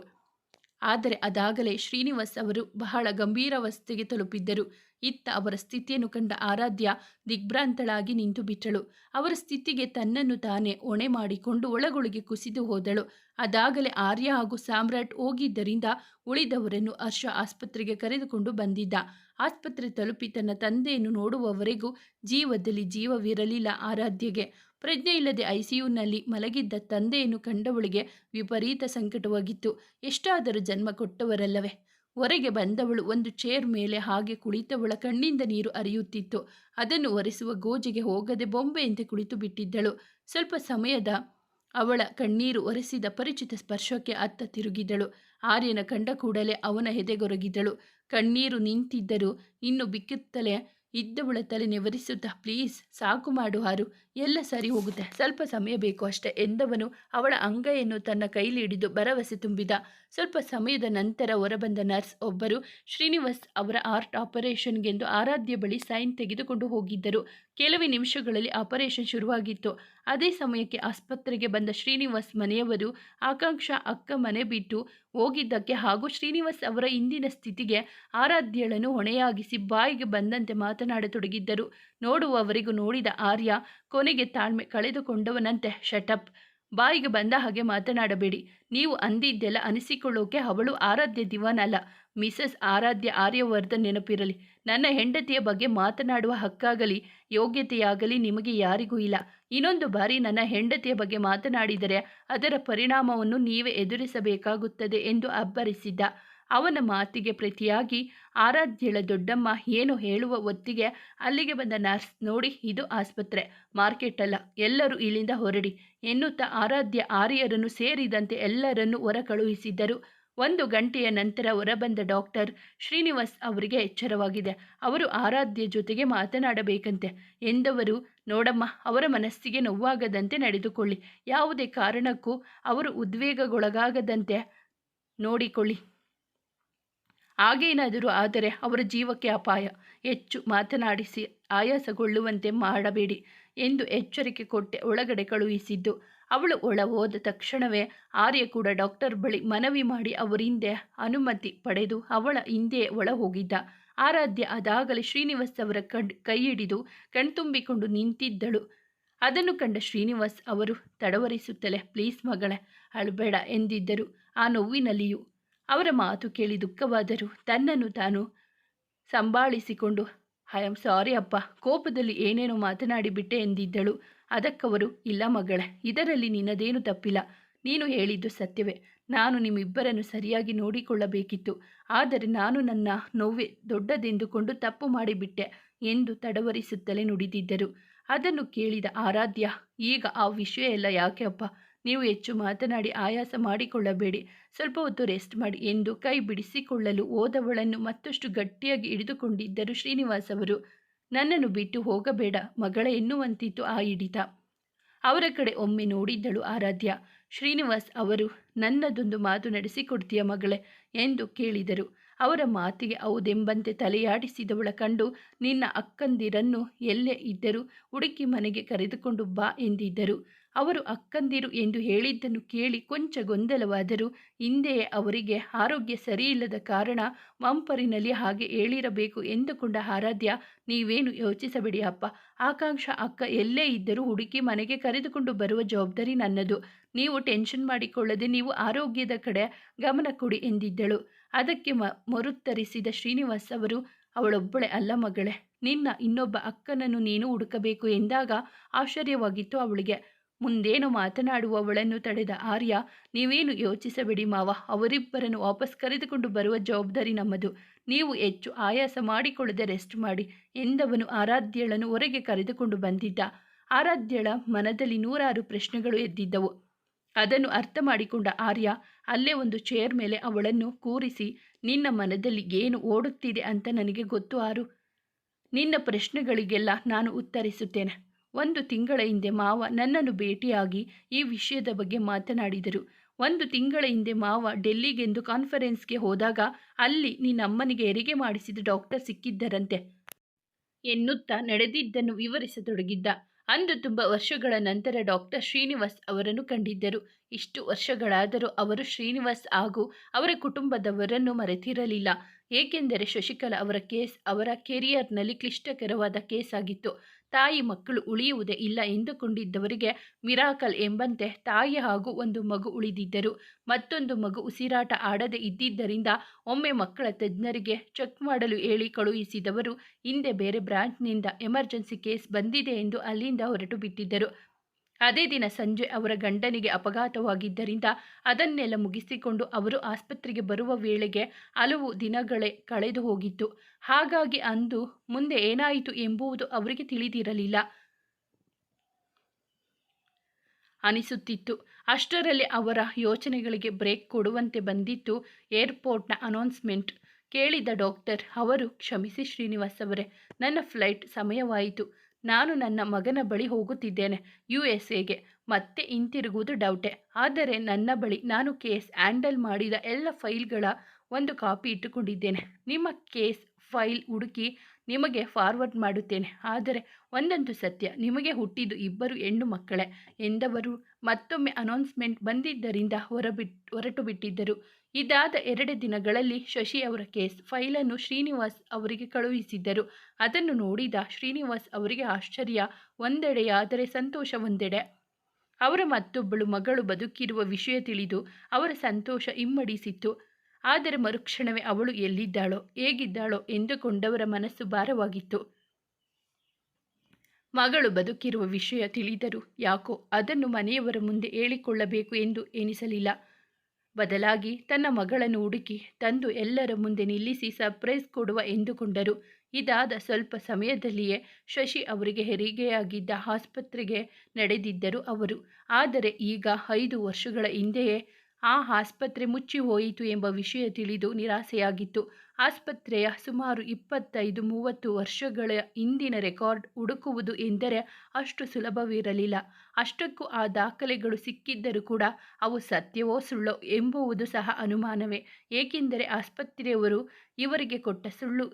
Speaker 1: ಆದರೆ ಅದಾಗಲೇ ಶ್ರೀನಿವಾಸ್ ಅವರು ಬಹಳ ಗಂಭೀರಾವಸ್ಥೆಗೆ ತಲುಪಿದ್ದರು. ಇತ್ತ ಅವರ ಸ್ಥಿತಿಯನ್ನು ಕಂಡ ಆರಾಧ್ಯ ದಿಗ್ಭ್ರಾಂತಳಾಗಿ ನಿಂತು ಬಿಟ್ಟಳು. ಅವರ ಸ್ಥಿತಿಗೆ ತನ್ನನ್ನು ತಾನೇ ಹೊಣೆ ಮಾಡಿಕೊಂಡು ಒಳಗೊಳಗೆ ಕುಸಿದು ಹೋದಳು. ಅದಾಗಲೇ ಆರ್ಯ ಹಾಗೂ ಸಾಮ್ರಾಟ್ ಹೋಗಿದ್ದರಿಂದ ಉಳಿದವರನ್ನು ಹರ್ಷ ಆಸ್ಪತ್ರೆಗೆ ಕರೆದುಕೊಂಡು ಬಂದಿದ್ದ. ಆಸ್ಪತ್ರೆ ತಲುಪಿ ತನ್ನ ತಂದೆಯನ್ನು ನೋಡುವವರೆಗೂ ಜೀವದಲ್ಲಿ ಜೀವವಿರಲಿಲ್ಲ ಆರಾಧ್ಯಗೆ. ಪ್ರಜ್ಞೆ ಇಲ್ಲದೆ ಐಸಿಯುನಲ್ಲಿ ಮಲಗಿದ್ದ ತಂದೆಯನ್ನು ಕಂಡವಳಿಗೆ ವಿಪರೀತ ಸಂಕಟವಾಗಿತ್ತು. ಎಷ್ಟಾದರೂ ಜನ್ಮ ಕೊಟ್ಟವರಲ್ಲವೇ? ಹೊರಗೆ ಬಂದವಳು ಒಂದು ಚೇರ್ ಮೇಲೆ ಹಾಗೆ ಕುಳಿತವಳ ಕಣ್ಣಿಂದ ನೀರು ಹರಿಯುತ್ತಿತ್ತು. ಅದನ್ನು ಒರೆಸುವ ಗೋಜಿಗೆ ಹೋಗದೆ ಬೊಂಬೆಯಂತೆ ಕುಳಿತು ಬಿಟ್ಟಿದ್ದಳು. ಸ್ವಲ್ಪ ಸಮಯದ ಅವಳ ಕಣ್ಣೀರು ಒರೆಸಿದ ಪರಿಚಿತ ಸ್ಪರ್ಶಕ್ಕೆ ಅತ್ತ ತಿರುಗಿದಳು. ಆರ್ಯನ ಕಂಡ ಕೂಡಲೇ ಅವನ ಹೆದೆಗೊರಗಿದಳು. ಕಣ್ಣೀರು ನಿಂತಿದ್ದರೂ ಇನ್ನು ಬಿಕ್ಕುತ್ತಲೇ ಇದ್ದವಳ ತಲೆ ನೆವರಿಸುತ್ತಾ, ಪ್ಲೀಸ್, ಸಾಕು ಮಾಡು ಹಾರು, ಎಲ್ಲ ಸರಿ ಹೋಗುತ್ತೆ. ಸ್ವಲ್ಪ ಸಮಯ ಬೇಕು ಅಷ್ಟೇ, ಎಂದವನು ಅವಳ ಅಂಗೈಯನ್ನು ತನ್ನ ಕೈಲಿ ಹಿಡಿದು ಭರವಸೆ ತುಂಬಿದ. ಸ್ವಲ್ಪ ಸಮಯದ ನಂತರ ಹೊರಬಂದ ನರ್ಸ್ ಒಬ್ಬರು ಶ್ರೀನಿವಾಸ್ ಅವರ ಆರ್ಟ್ ಆಪರೇಷನ್ಗೆಂದು ಆರಾಧ್ಯ ಬಳಿ ಸೈನ್ ತೆಗೆದುಕೊಂಡು ಹೋಗಿದ್ದರು. ಕೆಲವೇ ನಿಮಿಷಗಳಲ್ಲಿ ಆಪರೇಷನ್ ಶುರುವಾಗಿತ್ತು. ಅದೇ ಸಮಯಕ್ಕೆ ಆಸ್ಪತ್ರೆಗೆ ಬಂದ ಶ್ರೀನಿವಾಸ್ ಮನೆಯವರು ಆಕಾಂಕ್ಷಾ ಅಕ್ಕ ಮನೆ ಬಿಟ್ಟು ಹೋಗಿದ್ದಕ್ಕೆ ಹಾಗೂ ಶ್ರೀನಿವಾಸ್ ಅವರ ಇಂದಿನ ಸ್ಥಿತಿಗೆ ಆರಾಧ್ಯಳನ್ನು ಹೊಣೆಯಾಗಿಸಿ ಬಾಯಿಗೆ ಬಂದಂತೆ ಮಾತನಾಡತೊಡಗಿದ್ದರು. ನೋಡುವವರಿಗೂ ನೋಡಿದ ಆರ್ಯ, ಕೊನೆಗೆ ತಾಳ್ಮೆ ಕಳೆದುಕೊಂಡವನಂತೆ ಶಟಪ್ ಬಾಯಿಗೆ ಬಂದ ಹಾಗೆ ಮಾತನಾಡಬೇಡಿ. ನೀವು ಅಂದಿದ್ದೆಲ್ಲ ಅನಿಸಿಕೊಳ್ಳೋಕೆ ಅವಳು ಆರಾಧ್ಯ ದಿವಾನ್ ಅಲ್ಲ ಮಿಸಸ್ ಆರಾಧ್ಯ ಆರ್ಯವರ್ಧನ್ ನೆನಪಿರಲಿ. ನನ್ನ ಹೆಂಡತಿಯ ಬಗ್ಗೆ ಮಾತನಾಡುವ ಹಕ್ಕಾಗಲಿ, ಯೋಗ್ಯತೆಯಾಗಲಿ ನಿಮಗೆ ಯಾರಿಗೂ ಇಲ್ಲ. ಇನ್ನೊಂದು ಬಾರಿ ನನ್ನ ಹೆಂಡತಿಯ ಬಗ್ಗೆ ಮಾತನಾಡಿದರೆ ಅದರ ಪರಿಣಾಮವನ್ನು ನೀವೇ ಎದುರಿಸಬೇಕಾಗುತ್ತದೆ ಎಂದು ಅಬ್ಬರಿಸಿದ್ದ. ಅವನ ಮಾತಿಗೆ ಪ್ರತಿಯಾಗಿ, ಆರಾಧ್ಯಳ ದೊಡ್ಡಮ್ಮ, ಏನು ಹೇಳುವ ಹೊತ್ತಿಗೆ ಅಲ್ಲಿಗೆ ಬಂದ ನರ್ಸ್ ನೋಡಿ, ಇದು ಆಸ್ಪತ್ರೆ, ಮಾರ್ಕೆಟ್ ಅಲ್ಲ, ಎಲ್ಲರೂ ಇಲ್ಲಿಂದ ಹೊರಡಿ, ಎನ್ನುತ್ತಾ ಆರಾಧ್ಯ ಆರ್ಯರನ್ನು ಸೇರಿದಂತೆ ಎಲ್ಲರನ್ನು ಹೊರ ಕಳುಹಿಸಿದ್ದರು ಒಂದು ಗಂಟೆಯ ನಂತರ ಹೊರಬಂದ ಡಾಕ್ಟರ್ ಶ್ರೀನಿವಾಸ್ ಅವರಿಗೆ ಎಚ್ಚರವಾಗಿದೆ. ಅವರು ಆರಾಧ್ಯ ಜೊತೆಗೆ ಮಾತನಾಡಬೇಕಂತೆ ಎಂದವರು, ನೋಡಮ್ಮ, ಅವರ ಮನಸ್ಸಿಗೆ ನೋವಾಗದಂತೆ ನಡೆದುಕೊಳ್ಳಿ, ಯಾವುದೇ ಕಾರಣಕ್ಕೂ ಅವರು ಉದ್ವೇಗಗೊಳಗಾಗದಂತೆ ನೋಡಿಕೊಳ್ಳಿ. ಹಾಗೇನಾದರೂ ಆದರೆ ಅವರ ಜೀವಕ್ಕೆ ಅಪಾಯ. ಹೆಚ್ಚು ಮಾತನಾಡಿಸಿ, ಆಯಾಸಗೊಳ್ಳುವಂತೆ ಮಾಡಬೇಡಿ ಎಂದು ಎಚ್ಚರಿಕೆ ಕೊಟ್ಟೆ ಒಳಗಡೆ ಕಳುಹಿಸಿದ್ದು. ಅವಳು ಒಳ ಹೋದ ತಕ್ಷಣವೇ ಆರ್ಯ ಕೂಡ ಡಾಕ್ಟರ್ ಬಳಿ ಮನವಿ ಮಾಡಿ ಅವರಿಂದೆ ಅನುಮತಿ ಪಡೆದು ಅವಳ ಹಿಂದೆ ಒಳ ಹೋಗಿದ್ದ. ಆರಾಧ್ಯ ಅದಾಗಲೇ ಶ್ರೀನಿವಾಸ್ ಅವರ ಕಣ್ ಕೈ ಹಿಡಿದು ಕಣ್ತುಂಬಿಕೊಂಡು ನಿಂತಿದ್ದಳು. ಅದನ್ನು ಕಂಡ ಶ್ರೀನಿವಾಸ್ ಅವರು ತಡವರಿಸುತ್ತಲೇ, ಪ್ಲೀಸ್ ಮಗಳೇ, ಅಳಬೇಡ ಎಂದಿದ್ದರು. ಆ ನೋವಿನಲ್ಲಿಯೂ ಅವರ ಮಾತು ಕೇಳಿ ದುಃಖವಾದರೂ ತನ್ನನ್ನು ತಾನು ಸಂಭಾಳಿಸಿಕೊಂಡು, ಐ ಆಮ್ ಸಾರಿ ಅಪ್ಪ, ಕೋಪದಲ್ಲಿ ಏನೇನೋ ಮಾತನಾಡಿಬಿಟ್ಟೆ ಎಂದಿದ್ದಳು. ಅದಕ್ಕವರು ಇಲ್ಲ ಮಗಳೇ, ಇದರಲ್ಲಿ ನಿನ್ನದೇನು ತಪ್ಪಿಲ್ಲ. ನೀನು ಹೇಳಿದ್ದು ಸತ್ಯವೇ. ನಾನು ನಿಮ್ಮಿಬ್ಬರನ್ನು ಸರಿಯಾಗಿ ನೋಡಿಕೊಳ್ಳಬೇಕಿತ್ತು. ಆದರೆ ನಾನು ನನ್ನ ನೋವೆ ದೊಡ್ಡದೆಂದುಕೊಂಡು ತಪ್ಪು ಮಾಡಿಬಿಟ್ಟೆ ಎಂದು ತಡವರಿಸುತ್ತಲೇ ನುಡಿದಿದ್ದರು. ಅದನ್ನು ಕೇಳಿದ ಆರಾಧ್ಯ, ಈಗ ಆ ವಿಷಯ ಎಲ್ಲ ಯಾಕೆ ಅಪ್ಪ? ನೀವು ಹೆಚ್ಚು ಮಾತನಾಡಿ ಆಯಾಸ ಮಾಡಿಕೊಳ್ಳಬೇಡಿ. ಸ್ವಲ್ಪ ಹೊತ್ತು ರೆಸ್ಟ್ ಮಾಡಿ ಎಂದು ಕೈ ಬಿಡಿಸಿಕೊಳ್ಳಲು ಓದವಳನ್ನು ಮತ್ತಷ್ಟು ಗಟ್ಟಿಯಾಗಿ ಹಿಡಿದುಕೊಂಡಿದ್ದರು ಶ್ರೀನಿವಾಸ್ ಅವರು. ನನ್ನನ್ನು ಬಿಟ್ಟು ಹೋಗಬೇಡ, ಮಗಳ ಎನ್ನುವಂತಿತ್ತು ಆ ಹಿಡಿತ. ಅವರ ಕಡೆ ಒಮ್ಮೆ ನೋಡಿದ್ದಳು ಆರಾಧ್ಯ. ಶ್ರೀನಿವಾಸ್ ಅವರು, ನನ್ನದೊಂದು ಮಾತು ನಡೆಸಿಕೊಡ್ತೀಯ ಮಗಳೇ ಎಂದು ಕೇಳಿದರು. ಅವರ ಮಾತಿಗೆ ಹೌದೆಂಬಂತೆ ತಲೆಯಾಡಿಸಿದವಳ ಕಂಡು ನಿನ್ನ ಅಕ್ಕಂದಿರನ್ನು ಎಲ್ಲೇ ಇದ್ದರೂ ಹುಡುಕಿ ಮನೆಗೆ ಕರೆದುಕೊಂಡು ಬಾ ಎಂದಿದ್ದರು. ಅವರು ಅಕ್ಕಂದಿರು ಎಂದು ಹೇಳಿದ್ದನ್ನು ಕೇಳಿ ಕೊಂಚ ಗೊಂದಲವಾದರೂ ಹಿಂದೆಯೇ ಅವರಿಗೆ ಆರೋಗ್ಯ ಸರಿಯಿಲ್ಲದ ಕಾರಣ ಮಂಪರಿನಲ್ಲಿ ಹಾಗೆ ಹೇಳಿರಬೇಕು ಎಂದುಕೊಂಡ ಆರಾಧ್ಯ, ನೀವೇನು ಯೋಚಿಸಬೇಡಿ ಅಪ್ಪ. ಆಕಾಂಕ್ಷ ಅಕ್ಕ ಎಲ್ಲೇ ಇದ್ದರೂ ಹುಡುಕಿ ಮನೆಗೆ ಕರೆದುಕೊಂಡು ಬರುವ ಜವಾಬ್ದಾರಿ ನನ್ನದು. ನೀವು ಟೆನ್ಷನ್ ಮಾಡಿಕೊಳ್ಳದೆ ನೀವು ಆರೋಗ್ಯದ ಕಡೆ ಗಮನ ಕೊಡಿ ಎಂದಿದ್ದಳು. ಅದಕ್ಕೆ ಮ, ಮರುತ್ತರಿಸಿದ ಶ್ರೀನಿವಾಸ್ ಅವರು, ಅವಳೊಬ್ಬಳೆ ಅಲ್ಲ ಮಗಳೇ, ನಿನ್ನ ಇನ್ನೊಬ್ಬ ಅಕ್ಕನನ್ನು ನೀನು ಹುಡುಕಬೇಕು ಎಂದಾಗ ಆಶ್ಚರ್ಯವಾಗಿತ್ತು ಅವಳಿಗೆ. ಮುಂದೇನು ಮಾತನಾಡುವವಳನ್ನು ತಡೆದ ಆರ್ಯ, ನೀವೇನು ಯೋಚಿಸಬೇಡಿ ಮಾವ, ಅವರಿಬ್ಬರನ್ನು ವಾಪಸ್ ಕರೆದುಕೊಂಡು ಬರುವ ಜವಾಬ್ದಾರಿ ನಮ್ಮದು. ನೀವು ಹೆಚ್ಚು ಆಯಾಸ ಮಾಡಿಕೊಳ್ಳದೆ ರೆಸ್ಟ್ ಮಾಡಿ, ಎಂದವನು ಆರಾಧ್ಯಳನ್ನು ಹೊರಗೆ ಕರೆದುಕೊಂಡು ಬಂದಿದ್ದ. ಆರಾಧ್ಯಳ ಮನದಲ್ಲಿ ನೂರಾರು ಪ್ರಶ್ನೆಗಳು ಎದ್ದಿದ್ದವು. ಅದನ್ನು ಅರ್ಥ ಮಾಡಿಕೊಂಡ ಆರ್ಯ, ಅಲ್ಲೇ ಒಂದು ಚೇರ್ ಮೇಲೆ ಅವಳನ್ನು ಕೂರಿಸಿ, ನಿನ್ನ ಮನದಲ್ಲಿ ಏನು ಓಡುತ್ತಿದೆ ಅಂತ ನನಗೆ ಗೊತ್ತು ಆರು. ನಿನ್ನ ಪ್ರಶ್ನೆಗಳಿಗೆಲ್ಲ ನಾನು ಉತ್ತರಿಸುತ್ತೇನೆ. ಒಂದು ತಿಂಗಳ ಹಿಂದೆ ಮಾವ ನನ್ನನ್ನು ಭೇಟಿಯಾಗಿ ಈ ವಿಷಯದ ಬಗ್ಗೆ ಮಾತನಾಡಿದರು. ಒಂದು ತಿಂಗಳ ಹಿಂದೆ ಮಾವ ಡೆಲ್ಲಿಗೆಂದು ಕಾನ್ಫರೆನ್ಸ್ಗೆ ಹೋದಾಗ ಅಲ್ಲಿ ನಿನ್ನಮ್ಮನಿಗೆ ಹೆರಿಗೆ ಮಾಡಿಸಿದ ಡಾಕ್ಟರ್ ಸಿಕ್ಕಿದ್ದರಂತೆ. ಎನ್ನುತ್ತಾ ನಡೆದಿದ್ದನ್ನು ವಿವರಿಸತೊಡಗಿದ್ದ. ಅಂದು ತುಂಬ ವರ್ಷಗಳ ನಂತರ ಡಾಕ್ಟರ್ ಶ್ರೀನಿವಾಸ್ ಅವರನ್ನು ಕಂಡಿದ್ದರು. ಇಷ್ಟು ವರ್ಷಗಳಾದರೂ ಅವರು ಶ್ರೀನಿವಾಸ್ ಹಾಗೂ ಅವರ ಕುಟುಂಬದವರನ್ನು ಮರೆತಿರಲಿಲ್ಲ. ಏಕೆಂದರೆ ಶಶಿಕಲಾ ಅವರ ಕೇಸ್ ಅವರ ಕೆರಿಯರ್ನಲ್ಲಿ ಕ್ಲಿಷ್ಟಕರವಾದ ಕೇಸ್ ಆಗಿತ್ತು ತಾಯಿ ಮಕ್ಕಳು ಉಳಿಯುವುದೇ ಇಲ್ಲ ಎಂದುಕೊಂಡಿದ್ದವರಿಗೆ ಮಿರಾಕಲ್ ಎಂಬಂತೆ ತಾಯಿ ಹಾಗೂ ಒಂದು ಮಗು ಉಳಿದಿದ್ದರು. ಮತ್ತೊಂದು ಮಗು ಉಸಿರಾಟ ಆಡದೆ ಇದ್ದಿದ್ದರಿಂದ ಒಮ್ಮೆ ಮಕ್ಕಳ ತಜ್ಞರಿಗೆ ಚೆಕ್ ಮಾಡಲು ಹೇಳಿ ಕಳುಹಿಸಿದವರು, ಹಿಂದೆ ಬೇರೆ ಬ್ರಾಂಚ್ನಿಂದ ಎಮರ್ಜೆನ್ಸಿ ಕೇಸ್ ಬಂದಿದೆ ಎಂದು ಅಲ್ಲಿಂದ ಹೊರಟು ಬಿಟ್ಟಿದ್ದರು ಅದೇ ದಿನ ಸಂಜೆ ಅವರ ಗಂಡನಿಗೆ ಅಪಘಾತವಾಗಿದ್ದರಿಂದ ಅದನ್ನೆಲ್ಲ ಮುಗಿಸಿಕೊಂಡು ಅವರು ಆಸ್ಪತ್ರೆಗೆ ಬರುವ ವೇಳೆಗೆ ಹಲವು ದಿನಗಳೇ ಕಳೆದು ಹೋಗಿತ್ತು. ಹಾಗಾಗಿ ಅಂದು ಮುಂದೆ ಏನಾಯಿತು ಎಂಬುವುದು ಅವರಿಗೆ ತಿಳಿದಿರಲಿಲ್ಲ. ಅನಿಸುತ್ತಿತ್ತು. ಅಷ್ಟರಲ್ಲಿ ಅವರ ಯೋಚನೆಗಳಿಗೆ ಬ್ರೇಕ್ ಕೊಡುವಂತೆ ಬಂದಿತ್ತು ಏರ್ಪೋರ್ಟ್ನ ಅನೌನ್ಸ್ಮೆಂಟ್. ಕೇಳಿದ ಡಾಕ್ಟರ್, ಅವರು ಕ್ಷಮಿಸಿ ಶ್ರೀನಿವಾಸ್ ಅವರೇ, ನನ್ನ ಫ್ಲೈಟ್ ಸಮಯವಾಯಿತು. ನಾನು ನನ್ನ ಮಗನ ಬಳಿ ಹೋಗುತ್ತಿದ್ದೇನೆ, ಯು ಎಸ್ ಎಗೆ. ಮತ್ತೆ ಹಿಂತಿರುಗುವುದು ಡೌಟೆ. ಆದರೆ ನನ್ನ ಬಳಿ ನಾನು ಕೇಸ್ ಹ್ಯಾಂಡಲ್ ಮಾಡಿದ ಎಲ್ಲ ಫೈಲ್ಗಳ ಒಂದು ಕಾಪಿ ಇಟ್ಟುಕೊಂಡಿದ್ದೇನೆ. ನಿಮ್ಮ ಕೇಸ್ ಫೈಲ್ ಹುಡುಕಿ ನಿಮಗೆ ಫಾರ್ವರ್ಡ್ ಮಾಡುತ್ತೇನೆ. ಆದರೆ ಒಂದಂತೂ ಸತ್ಯ, ನಿಮಗೆ ಹುಟ್ಟಿದ್ದು ಇಬ್ಬರು ಹೆಣ್ಣು ಮಕ್ಕಳೇ. ಎಂದವರು ಮತ್ತೊಮ್ಮೆ ಅನೌನ್ಸ್ಮೆಂಟ್ ಬಂದಿದ್ದರಿಂದ ಹೊರಬಿಟ್ ಹೊರಟು ಬಿಟ್ಟಿದ್ದರು ಇದಾದ ಎರಡು ದಿನಗಳಲ್ಲಿ ಶಶಿ ಅವರ ಕೇಸ್ ಫೈಲನ್ನು ಶ್ರೀನಿವಾಸ್ ಅವರಿಗೆ ಕಳುಹಿಸಿದ್ದರು. ಅದನ್ನು ನೋಡಿದ ಶ್ರೀನಿವಾಸ್ ಅವರಿಗೆ ಆಶ್ಚರ್ಯ. ಒಂದೆಡೆಯಾದರೆ ಸಂತೋಷ ಒಂದೆಡೆ. ಅವರ ಮತ್ತೊಬ್ಬಳು ಮಗಳು ಬದುಕಿರುವ ವಿಷಯ ತಿಳಿದು ಅವರ ಸಂತೋಷ ಇಮ್ಮಡಿಸಿತ್ತು. ಆದರೆ ಮರುಕ್ಷಣವೇ ಅವಳು ಎಲ್ಲಿದ್ದಾಳೋ, ಹೇಗಿದ್ದಾಳೋ ಎಂದುಕೊಂಡವರ ಮನಸ್ಸು ಭಾರವಾಗಿತ್ತು. ಮಗಳು ಬದುಕಿರುವ ವಿಷಯ ತಿಳಿದರು ಯಾಕೋ ಅದನ್ನು ಮನೆಯವರ ಮುಂದೆ ಹೇಳಿಕೊಳ್ಳಬೇಕು ಎಂದು ಎನಿಸಲಿಲ್ಲ ಬದಲಾಗಿ ತನ್ನ ಮಗಳನ್ನು ಹುಡುಕಿ ತಂದು ಎಲ್ಲರ ಮುಂದೆ ನಿಲ್ಲಿಸಿ ಸರ್ಪ್ರೈಸ್ ಕೊಡುವ ಎಂದುಕೊಂಡರು. ಇದಾದ ಸ್ವಲ್ಪ ಸಮಯದಲ್ಲಿಯೇ ಶಶಿ ಅವರಿಗೆ ಹೆರಿಗೆಯಾಗಿದ್ದ ಆಸ್ಪತ್ರೆಗೆ ನಡೆದಿದ್ದರು ಅವರು. ಆದರೆ ಈಗ ಐದು ವರ್ಷಗಳ ಹಿಂದೆಯೇ ಆ ಆಸ್ಪತ್ರೆ ಮುಚ್ಚಿ ಹೋಯಿತು ಎಂಬ ವಿಷಯ ತಿಳಿದು ನಿರಾಸೆಯಾಗಿತ್ತು. ಆಸ್ಪತ್ರೆಯ ಸುಮಾರು ಇಪ್ಪತ್ತೈದು ಮೂವತ್ತು ವರ್ಷಗಳ ಹಿಂದಿನ ರೆಕಾರ್ಡ್ ಹುಡುಕುವುದು ಎಂದರೆ ಅಷ್ಟು ಸುಲಭವಿರಲಿಲ್ಲ. ಅಷ್ಟಕ್ಕೂ ಆ ದಾಖಲೆಗಳು ಸಿಕ್ಕಿದ್ದರೂ ಕೂಡ ಅವು ಸತ್ಯವೋ ಸುಳ್ಳೋ ಎಂಬುವುದು ಸಹ ಅನುಮಾನವೇ. ಏಕೆಂದರೆ ಆಸ್ಪತ್ರೆಯವರು ಇವರಿಗೆ ಕೊಟ್ಟ ಸುಳ್ಳು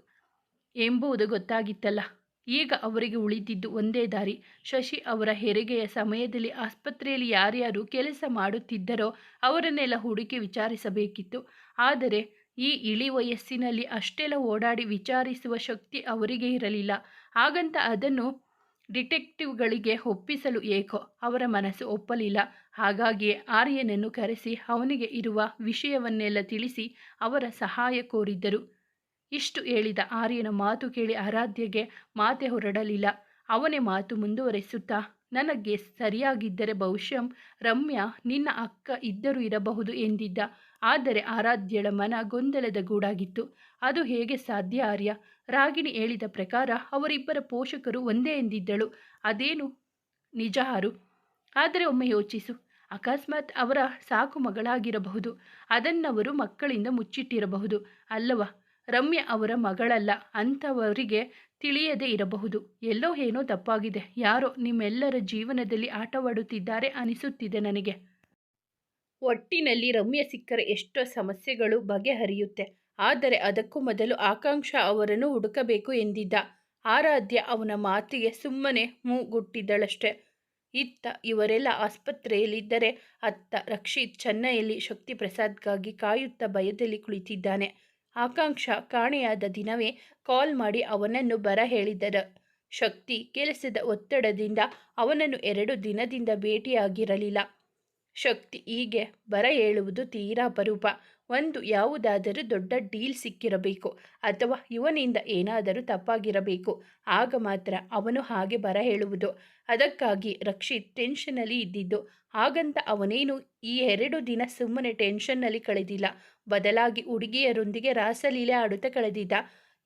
Speaker 1: ಎಂಬುದು ಗೊತ್ತಾಗಿತ್ತಲ್ಲ. ಈಗ ಅವರಿಗೆ ಉಳಿದಿದ್ದು ಒಂದೇ ದಾರಿ. ಶಶಿ ಅವರ ಹೆರಿಗೆಯ ಸಮಯದಲ್ಲಿ ಆಸ್ಪತ್ರೆಯಲ್ಲಿ ಯಾರ್ಯಾರು ಕೆಲಸ ಮಾಡುತ್ತಿದ್ದರೋ ಅವರನ್ನೆಲ್ಲ ಹುಡುಕಿ ವಿಚಾರಿಸಬೇಕಿತ್ತು. ಆದರೆ ಈ ಇಳಿ ವಯಸ್ಸಿನಲ್ಲಿ ಅಷ್ಟೆಲ್ಲ ಓಡಾಡಿ ವಿಚಾರಿಸುವ ಶಕ್ತಿ ಅವರಿಗೆ ಇರಲಿಲ್ಲ. ಹಾಗಂತ ಅದನ್ನು ಡಿಟೆಕ್ಟಿವ್ಗಳಿಗೆ ಒಪ್ಪಿಸಲು ಏಕೋ, ಅವರ ಮನಸ್ಸು ಒಪ್ಪಲಿಲ್ಲ. ಹಾಗಾಗಿ ಆರ್ಯನನ್ನು ಕರೆಸಿ ಅವನಿಗೆ ಇರುವ ವಿಷಯವನ್ನೆಲ್ಲ ತಿಳಿಸಿ ಅವರ ಸಹಾಯ ಕೋರಿದ್ದರು. ಇಷ್ಟು ಹೇಳಿದ ಆರ್ಯನ ಮಾತು ಕೇಳಿ ಆರಾಧ್ಯಗೆ ಮಾತೆ ಹೊರಡಲಿಲ್ಲ. ಅವನೇ ಮಾತು ಮುಂದುವರೆಸುತ್ತಾ, ನನಗೆ ಸರಿಯಾಗಿದ್ದರೆ ಬಹುಶಃ ರಮ್ಯಾ, ನಿನ್ನ ಅಕ್ಕ ಇದ್ದರೂ ಇರಬಹುದು ಎಂದಿದ್ದ. ಆದರೆ ಆರಾಧ್ಯಳ ಮನ ಗೊಂದಲದ ಗೂಡಾಗಿತ್ತು. ಅದು ಹೇಗೆ ಸಾಧ್ಯ ಆರ್ಯ? ರಾಗಿಣಿ ಹೇಳಿದ ಪ್ರಕಾರ ಅವರಿಬ್ಬರ ಪೋಷಕರು ಒಂದೇ ಎಂದಿದ್ದಳು. ಅದೇನು? ನಿಜ ಹಾರು. ಆದರೆ ಒಮ್ಮೆ ಯೋಚಿಸು. ಅಕಸ್ಮಾತ್ ಅವರ ಸಾಕು ಮಗಳಾಗಿರಬಹುದು. ಅದನ್ನವರು ಮಕ್ಕಳಿಂದ ಮುಚ್ಚಿಟ್ಟಿರಬಹುದು. ಅಲ್ಲವ, ರಮ್ಯ ಅವರ ಮಗಳಲ್ಲ. ಅಂಥವರಿಗೆ ತಿಳಿಯದೇ ಇರಬಹುದು. ಎಲ್ಲೋ ಏನೋ ತಪ್ಪಾಗಿದೆ. ಯಾರೋ ನಿಮ್ಮೆಲ್ಲರ ಜೀವನದಲ್ಲಿ ಆಟವಾಡುತ್ತಿದ್ದಾರೆ ಅನಿಸುತ್ತಿದೆ ನನಗೆ. ಒಟ್ಟಿನಲ್ಲಿ ರಮ್ಯ ಸಿಕ್ಕರೆ ಎಷ್ಟೋ ಸಮಸ್ಯೆಗಳು ಬಗೆಹರಿಯುತ್ತೆ. ಆದರೆ ಅದಕ್ಕೂ ಮೊದಲು ಆಕಾಂಕ್ಷ ಅವರನ್ನು ಹುಡುಕಬೇಕು ಎಂದಿದ್ದ ಆರಾಧ್ಯ ಅವನ ಮಾತಿಗೆ ಸುಮ್ಮನೆ ಮೂಗುಟ್ಟಿದ್ದಳಷ್ಟೆ ಇತ್ತ ಇವರೆಲ್ಲ ಆಸ್ಪತ್ರೆಯಲ್ಲಿದ್ದರೆ ಅತ್ತ ರಕ್ಷಿತ್ ಚೆನ್ನೈಯಲ್ಲಿ ಶಕ್ತಿ ಪ್ರಸಾದ್ಗಾಗಿ ಕಾಯುತ್ತಾ ಭಯದಲ್ಲಿ ಕುಳಿತಿದ್ದಾನೆ. ಆಕಾಂಕ್ಷ ಕಾಣೆಯಾದ ದಿನವೇ ಕಾಲ್ ಮಾಡಿ ಅವನನ್ನು ಬರ ಹೇಳಿದರ. ಶಕ್ತಿ, ಕೆಲಸದ ಒತ್ತಡದಿಂದ ಅವನನ್ನು ಎರಡು ದಿನದಿಂದ ಭೇಟಿಯಾಗಿರಲಿಲ್ಲ. ಶಕ್ತಿ ಹೀಗೆ ಬರ ಹೇಳುವುದು ತೀರಾ ಅಪರೂಪ. ಒಂದು ಯಾವುದಾದರೂ ದೊಡ್ಡ ಡೀಲ್ ಸಿಕ್ಕಿರಬೇಕು ಅಥವಾ ಇವನಿಂದ ಏನಾದರೂ ತಪ್ಪಾಗಿರಬೇಕು, ಆಗ ಮಾತ್ರ ಅವನು ಹಾಗೆ ಬರ ಹೇಳುವುದು. ಅದಕ್ಕಾಗಿ ರಕ್ಷಿತ್ ಟೆನ್ಷನಲ್ಲಿ ಇದ್ದಿದ್ದು, ಹಾಗಂತ ಅವನೇನು ಈ ಎರಡು ದಿನ ಸುಮ್ಮನೆ ಟೆನ್ಷನ್ನಲ್ಲಿ ಕಳೆದಿಲ್ಲ. ಬದಲಾಗಿ ಹುಡುಗಿಯರೊಂದಿಗೆ ರಾಸಲೀಲೆ ಆಡುತ್ತಾ ಕಳೆದಿದ್ದ.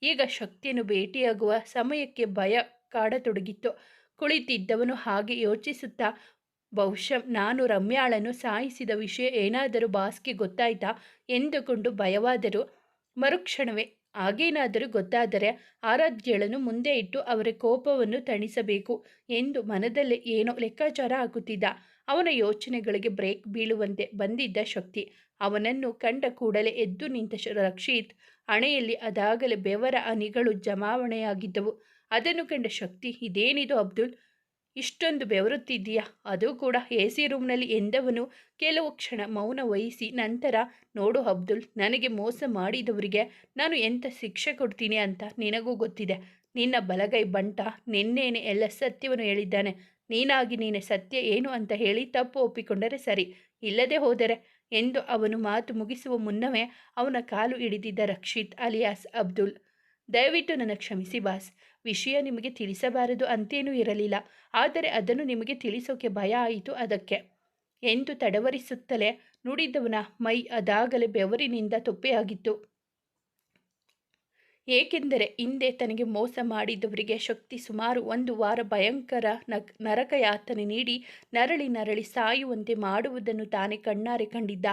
Speaker 1: ಈಗ ಶಕ್ತಿಯನ್ನು ಭೇಟಿಯಾಗುವ ಸಮಯಕ್ಕೆ ಭಯ ಕಾಡತೊಡಗಿತ್ತು. ಕುಳಿತಿದ್ದವನು ಹಾಗೆ ಯೋಚಿಸುತ್ತಾ ಬಹುಶಃ ನಾನು ರಮ್ಯಾಳನ್ನು ಸಾಯಿಸಿದ ವಿಷಯ ಏನಾದರೂ ಬಾಸ್ಗೆ ಗೊತ್ತಾಯ್ತಾ ಎಂದುಕೊಂಡು ಭಯವಾದರೂ ಮರುಕ್ಷಣವೇ ಆಗೇನಾದರೂ ಗೊತ್ತಾದರೆ ಆರಾಧ್ಯಳನ್ನು ಮುಂದೆ ಇಟ್ಟು ಅವರ ಕೋಪವನ್ನು ತಣಿಸಬೇಕು ಎಂದು ಮನದಲ್ಲಿ ಏನೋ ಲೆಕ್ಕಾಚಾರ ಹಾಕುತ್ತಿದ್ದ. ಅವನ ಯೋಚನೆಗಳಿಗೆ ಬ್ರೇಕ್ ಬೀಳುವಂತೆ ಬಂದಿದ್ದ ಶಕ್ತಿ. ಅವನನ್ನು ಕಂಡ ಕೂಡಲೇ ಎದ್ದು ನಿಂತ ರಕ್ಷಿತ್ ಹಣೆಯಲ್ಲಿ ಅದಾಗಲೇ ಬೆವರ ಅನಿಗಳು ಜಮಾವಣೆಯಾಗಿದ್ದವು. ಅದನ್ನು ಕಂಡ ಶಕ್ತಿ, ಇದೇನಿದು ಅಬ್ದುಲ್? ಇಷ್ಟೊಂದು ಬೆವರುತ್ತಿದ್ದೀಯಾ? ಅದು ಕೂಡ ಎ ಸಿ ರೂಮ್ನಲ್ಲಿ ಎಂದವನು ಕೆಲವು ಕ್ಷಣ ಮೌನ ವಹಿಸಿ ನಂತರ, ನೋಡು ಅಬ್ದುಲ್, ನನಗೆ ಮೋಸ ಮಾಡಿದವರಿಗೆ ನಾನು ಎಂಥ ಶಿಕ್ಷೆ ಕೊಡ್ತೀನಿ ಅಂತ ನಿನಗೂ ಗೊತ್ತಿದೆ. ನಿನ್ನ ಬಲಗೈ ಬಂಟ, ನಿನ್ನೇನೆ ಎಲ್ಲ ಸತ್ಯವನ್ನು ಹೇಳಿದ್ದಾನೆ. ನೀನಾಗಿ ನೀನೆ ಸತ್ಯ ಏನು ಅಂತ ಹೇಳಿ ತಪ್ಪು ಒಪ್ಪಿಕೊಂಡರೆ ಸರಿ. ಇಲ್ಲದೆ ಹೋದರೆ? ಎಂದು ಅವನು ಮಾತು ಮುಗಿಸುವ ಮುನ್ನವೇ ಅವನ ಕಾಲು ಹಿಡಿದಿದ್ದ ರಕ್ಷಿತ್ ಅಲಿಯಾಸ್ ಅಬ್ದುಲ್, ದಯವಿಟ್ಟು ನನ್ನ ಕ್ಷಮಿಸಿ ಬಾಸ್. ವಿಷಯ ನಿಮಗೆ ತಿಳಿಸಬಾರದು ಅಂತೇನೂ ಇರಲಿಲ್ಲ. ಆದರೆ ಅದನ್ನು ನಿಮಗೆ ತಿಳಿಸೋಕೆ ಭಯ ಆಯಿತು ಅದಕ್ಕೆ. ಎಂದು ತಡವರಿಸುತ್ತಲೇ? ನುಡಿದವನ ಮೈ ಅದಾಗಲೇ ಬೆವರಿನಿಂದ ತೊಪ್ಪೆಯಾಗಿತ್ತು. ಏಕೆಂದರೆ ಹಿಂದೆ ತನಗೆ ಮೋಸ ಮಾಡಿದವರಿಗೆ ಶಕ್ತಿ ಸುಮಾರು ಒಂದು ವಾರ ಭಯಂಕರ ನಕ್ ನರಕಯಾತನೆ ನೀಡಿ ನರಳಿ ನರಳಿ ಸಾಯುವಂತೆ ಮಾಡುವುದನ್ನು ತಾನೇ ಕಣ್ಣಾರೆ ಕಂಡಿದ್ದ.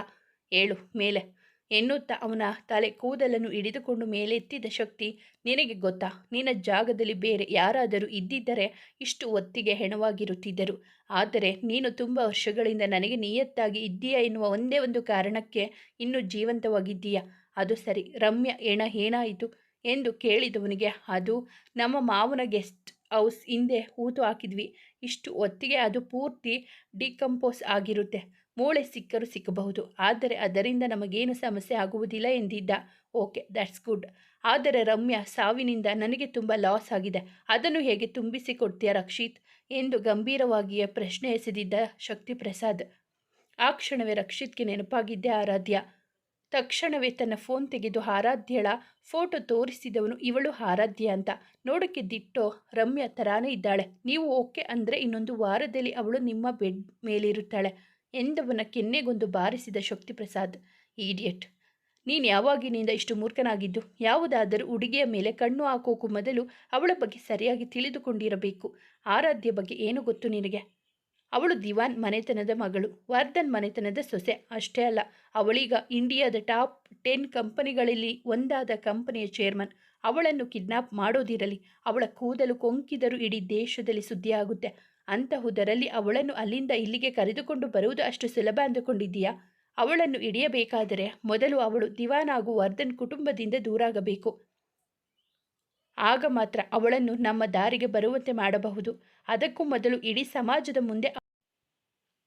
Speaker 1: ಏಳು, ಮೇಲೆ. ಎನ್ನುತ್ತಾ ಅವನ ತಲೆ ಕೂದಲನ್ನು ಹಿಡಿದುಕೊಂಡು ಮೇಲೆತ್ತಿದ ಶಕ್ತಿ ನಿನಗೆ ಗೊತ್ತಾ? ನಿನ್ನ ಜಾಗದಲ್ಲಿ ಬೇರೆ ಯಾರಾದರೂ ಇದ್ದಿದ್ದರೆ ಇಷ್ಟು ಒತ್ತಿಗೆ ಹೆಣವಾಗಿರುತ್ತಿದ್ದರು. ಆದರೆ ನೀನು ತುಂಬ ವರ್ಷಗಳಿಂದ ನನಗೆ ನಿಯತ್ತಾಗಿ ಇದ್ದೀಯಾ ಎನ್ನುವ ಒಂದೇ ಒಂದು ಕಾರಣಕ್ಕೆ ಇನ್ನೂ ಜೀವಂತವಾಗಿದ್ದೀಯಾ? ಅದು ಸರಿ, ರಮ್ಯ ಏಣ ಏನಾಯಿತು ಎಂದು ಕೇಳಿದವನಿಗೆ, ಅದು ನಮ್ಮ ಮಾವನ ಗೆಸ್ಟ್ ಹೌಸ್ ಹಿಂದೆ ಹೂತು ಹಾಕಿದ್ವಿ. ಇಷ್ಟು ಒತ್ತಿಗೆ ಅದು ಪೂರ್ತಿ ಡಿಕಂಪೋಸ್ ಆಗಿರುತ್ತೆ. ಮೂಳೆ ಸಿಕ್ಕರೂ ಸಿಕ್ಕಬಹುದು. ಆದರೆ ಅದರಿಂದ ನಮಗೇನು ಸಮಸ್ಯೆ ಆಗುವುದಿಲ್ಲ ಎಂದಿದ್ದ. ಓಕೆ ದಟ್ಸ್ ಗುಡ್ ಆದರೆ ರಮ್ಯಾ, ಸಾವಿನಿಂದ ನನಗೆ ತುಂಬ ಲಾಸ್ ಆಗಿದೆ. ಅದನ್ನು ಹೇಗೆ ತುಂಬಿಸಿಕೊಡ್ತೀಯ ರಕ್ಷಿತ್? ಎಂದು ಗಂಭೀರವಾಗಿಯೇ ಪ್ರಶ್ನೆ ಎಸೆದಿದ್ದ ಶಕ್ತಿ ಪ್ರಸಾದ್ ಆ ಕ್ಷಣವೇ ರಕ್ಷಿತ್ಗೆ ನೆನಪಾಗಿದ್ದೆ ಆರಾಧ್ಯ. ತಕ್ಷಣವೇ ತನ್ನ ಫೋನ್ ತೆಗೆದು, ಆರಾಧ್ಯಳ ಫೋಟೋ ತೋರಿಸಿದವನು ಇವಳು ಆರಾಧ್ಯ ಅಂತ. ನೋಡೋಕ್ಕೆ ದಿಟ್ಟೋ ರಮ್ಯಾ ಥರಾನೇ ಇದ್ದಾಳೆ. ನೀವು ಓಕೆ ಅಂದರೆ ಇನ್ನೊಂದು ವಾರದಲ್ಲಿ ಅವಳು ನಿಮ್ಮ ಬೆಡ್ ಮೇಲಿರುತ್ತಾಳೆ. ಎಂದವನ ಕೆನ್ನೆಗೊಂದು ಬಾರಿಸಿದ ಶಕ್ತಿ ಪ್ರಸಾದ್ ಈಡಿಯಟ್, ನೀನು ಯಾವಾಗಿನಿಂದ ಇಷ್ಟು ಮೂರ್ಖನಾಗಿದ್ದು? ಯಾವುದಾದರೂ ಹುಡುಗಿಯ ಮೇಲೆ ಕಣ್ಣು ಹಾಕೋಕು ಮೊದಲು ಅವಳ ಬಗ್ಗೆ ಸರಿಯಾಗಿ ತಿಳಿದುಕೊಂಡಿರಬೇಕು. ಆರಾಧ್ಯ ಬಗ್ಗೆ ಏನು ಗೊತ್ತು ನಿನಗೆ? ಅವಳು ದಿವಾನ್ ಮನೆತನದ ಮಗಳು, ವರ್ಧನ್ ಮನೆತನದ ಸೊಸೆ ಅಷ್ಟೇ ಅಲ್ಲ, ಅವಳೀಗ ಇಂಡಿಯಾದ ಟಾಪ್ ಟೆನ್ ಕಂಪನಿಗಳಲ್ಲಿ ಒಂದಾದ ಕಂಪನಿಯ ಚೇರ್ಮನ್. ಅವಳನ್ನು ಕಿಡ್ನಾಪ್ ಮಾಡೋದಿರಲಿ, ಅವಳ ಕೂದಲು ಕೊಂಕಿದರೂ ಇಡೀ ದೇಶದಲ್ಲಿ ಸುದ್ದಿಯಾಗುತ್ತೆ. ಅಂತಹುದರಲ್ಲಿ ಅವಳನ್ನು ಅಲ್ಲಿಂದ ಇಲ್ಲಿಗೆ ಕರೆದುಕೊಂಡು ಬರುವುದು ಅಷ್ಟು ಸುಲಭ ಅಂದುಕೊಂಡಿದ್ದೀಯಾ? ಅವಳನ್ನು ಹಿಡಿಯಬೇಕಾದರೆ ಮೊದಲು ಅವಳು ದಿವಾನ್ ಹಾಗೂ ವರ್ಧನ್ ಕುಟುಂಬದಿಂದ ದೂರಾಗಬೇಕು. ಆಗ ಮಾತ್ರ ಅವಳನ್ನು ನಮ್ಮ ದಾರಿಗೆ ಬರುವಂತೆ ಮಾಡಬಹುದು. ಅದಕ್ಕೂ ಮೊದಲು ಇಡೀ ಸಮಾಜದ ಮುಂದೆ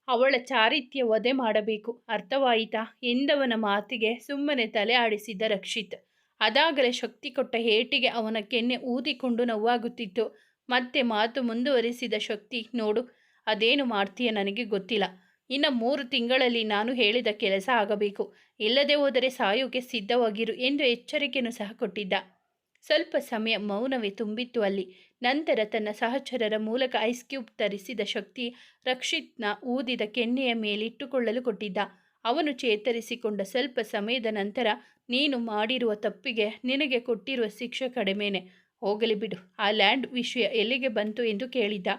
Speaker 1: ಅವಳ ಚಾರಿತ್ಯ ವಧೆ ಮಾಡಬೇಕು. ಅರ್ಥವಾಯಿತಾ? ಎಂದವನ ಮಾತಿಗೆ ಸುಮ್ಮನೆ ತಲೆ ಆಡಿಸಿದ್ದ ರಕ್ಷಿತ್. ಅದಾಗಲೇ ಶಕ್ತಿ ಕೊಟ್ಟ ಹೇಟಿಗೆ ಅವನ ಕೆನ್ನೆ ಊದಿಕೊಂಡು ನೋವಾಗುತ್ತಿತ್ತು. ಮತ್ತೆ ಮಾತು ಮುಂದುವರಿಸಿದ ಶಕ್ತಿ, ನೋಡು, ಅದೇನು ಮಾಡ್ತೀಯ ನನಗೆ ಗೊತ್ತಿಲ್ಲ. ಇನ್ನು ಮೂರು ತಿಂಗಳಲ್ಲಿ ನಾನು ಹೇಳಿದ ಕೆಲಸ ಆಗಬೇಕು. ಇಲ್ಲದೆ ಹೋದರೆ ಸಾಯೋಕೆ ಸಿದ್ಧವಾಗಿರು ಎಂದು ಎಚ್ಚರಿಕೆಯನ್ನು ಸಹ ಕೊಟ್ಟಿದ್ದ. ಸ್ವಲ್ಪ ಸಮಯ ಮೌನವೇ ತುಂಬಿತ್ತು ಅಲ್ಲಿ. ನಂತರ ತನ್ನ ಸಹಚರರ ಮೂಲಕ ಐಸ್ ಕ್ಯೂಬ್ ತರಿಸಿದ ಶಕ್ತಿ ರಕ್ಷಿತ್ನ ಊದಿದ ಕೆನ್ನೆಯ ಮೇಲಿಟ್ಟುಕೊಳ್ಳಲು ಕೊಟ್ಟಿದ್ದ. ಅವನು ಚೇತರಿಸಿಕೊಂಡ ಸ್ವಲ್ಪ ಸಮಯದ ನಂತರ, ನೀನು ಮಾಡಿರುವ ತಪ್ಪಿಗೆ ನಿನಗೆ ಕೊಟ್ಟಿರುವ ಶಿಕ್ಷೆ ಕಡಿಮೆನೆ. ಹೋಗಲಿ ಬಿಡು. ಆ ಲ್ಯಾಂಡ್ ವಿಷಯ ಎಲ್ಲಿಗೆ ಬಂತು ಎಂದು ಕೇಳಿದ್ದ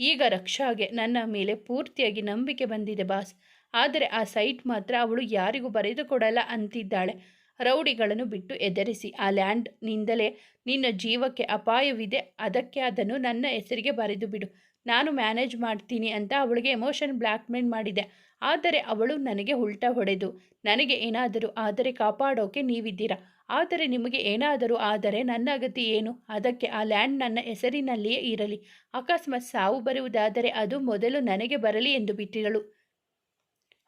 Speaker 1: ಈಗ ರಕ್ಷಾಗೆ ನನ್ನ ಮೇಲೆ ಪೂರ್ತಿಯಾಗಿ ನಂಬಿಕೆ ಬಂದಿದೆ ಬಾಸ್. ಆದರೆ ಆ ಸೈಟ್ ಮಾತ್ರ ಅವಳು ಯಾರಿಗೂ ಬರೆದು ಕೊಡಲ್ಲ ಅಂತಿದ್ದಾಳೆ. ರೌಡಿಗಳನ್ನು ಬಿಟ್ಟು ಎದರಿಸಿ ಆ ಲ್ಯಾಂಡ್ನಿಂದಲೇ ನಿನ್ನ ಜೀವಕ್ಕೆ ಅಪಾಯವಿದೆ. ಅದಕ್ಕೆ ಅದನ್ನು ನನ್ನ ಹೆಸರಿಗೆ ಬರೆದು ಬಿಡು. ನಾನು ಮ್ಯಾನೇಜ್ ಮಾಡ್ತೀನಿ ಅಂತ ಅವಳಿಗೆ ಎಮೋಷನ್ ಬ್ಲ್ಯಾಕ್ಮೇಲ್ ಮಾಡಿದೆ. ಆದರೆ ಅವಳು ನನಗೆ ಉಲ್ಟಾ ಹೊಡೆದು, ನನಗೆ ಏನಾದರೂ ಆದರೆ ಕಾಪಾಡೋಕೆ ನೀವಿದ್ದೀರಾ. ಆದರೆ ನಿಮಗೆ ಏನಾದರೂ ಆದರೆ ನನ್ನ ಅಗತಿ ಏನು? ಅದಕ್ಕೆ ಆ ಲ್ಯಾಂಡ್ ನನ್ನ ಹೆಸರಿನಲ್ಲಿಯೇ ಇರಲಿ. ಅಕಸ್ಮಾತ್ ಸಾವು ಬರುವುದಾದರೆ ಅದು ಮೊದಲು ನನಗೆ ಬರಲಿ ಎಂದು ಬಿಟ್ಟಿರಳು.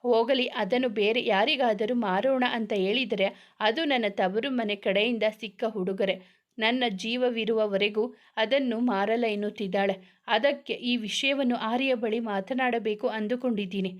Speaker 1: ಹೋಗಲಿ, ಅದನ್ನು ಬೇರೆ ಯಾರಿಗಾದರೂ ಮಾರೋಣ ಅಂತ ಹೇಳಿದರೆ ಅದು ನನ್ನ ತವರು ಮನೆ ಕಡೆಯಿಂದ ಸಿಕ್ಕ ಹುಡುಗರೆ. ನನ್ನ ಜೀವವಿರುವವರೆಗೂ ಅದನ್ನು ಮಾರಲ್ಲ ಎನ್ನುತ್ತಿದ್ದಾಳೆ. ಅದಕ್ಕೆ ಈ ವಿಷಯವನ್ನು ಆರ್ಯ ಬಳಿ ಮಾತನಾಡಬೇಕು ಅಂದುಕೊಂಡಿದ್ದೀನಿ.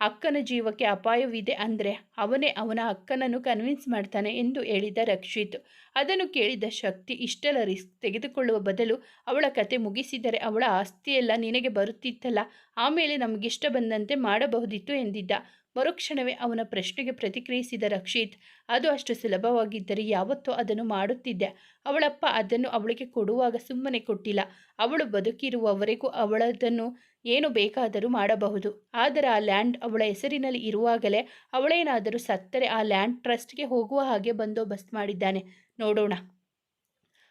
Speaker 1: ಅಕ್ಕನ ಜೀವಕ್ಕೆ ಅಪಾಯವಿದೆ ಅಂದರೆ ಅವನೇ ಅವನ ಅಕ್ಕನನ್ನು ಕನ್ವಿನ್ಸ್ ಮಾಡ್ತಾನೆ ಎಂದು ಹೇಳಿದ ರಕ್ಷಿತ್. ಅದನ್ನು ಕೇಳಿದ ಶಕ್ತಿ ಇಷ್ಟೆಲ್ಲ ರಿಸ್ಕ್ ತೆಗೆದುಕೊಳ್ಳುವ ಬದಲು ಅವಳ ಕತೆ ಮುಗಿಸಿದರೆ ಅವಳ ಆಸ್ತಿಯೆಲ್ಲ ನಿನಗೆ ಬರುತ್ತಿತ್ತಲ್ಲ ಆಮೇಲೆ ನಮಗಿಷ್ಟ ಬಂದಂತೆ ಮಾಡಬಹುದಿತ್ತು ಎಂದಿದ್ದ. ಮರುಕ್ಷಣವೇ ಅವನ ಪ್ರಶ್ನೆಗೆ ಪ್ರತಿಕ್ರಿಯಿಸಿದ ರಕ್ಷಿತ್, ಅದು ಅಷ್ಟು ಸುಲಭವಾಗಿದ್ದರೆ ಯಾವತ್ತೂ ಅದನ್ನು ಮಾಡುತ್ತಿದ್ದೆ. ಅವಳಪ್ಪ ಅದನ್ನು ಅವಳಿಗೆ ಕೊಡುವಾಗ ಸುಮ್ಮನೆ ಕೊಟ್ಟಿಲ್ಲ. ಅವಳು ಬದುಕಿರುವವರೆಗೂ ಅವಳದನ್ನು ಏನು ಬೇಕಾದರೂ ಮಾಡಬಹುದು. ಆದರೆ ಆ ಲ್ಯಾಂಡ್ ಅವಳ ಹೆಸರಿನಲ್ಲಿ ಇರುವಾಗಲೇ ಅವಳೇನಾದರೂ ಸತ್ತರೆ ಆ ಲ್ಯಾಂಡ್ ಟ್ರಸ್ಟ್ಗೆ ಹೋಗುವ ಹಾಗೆ ಬಂದೋಬಸ್ತ್ ಮಾಡಿದ್ದಾನೆ. ನೋಡೋಣ.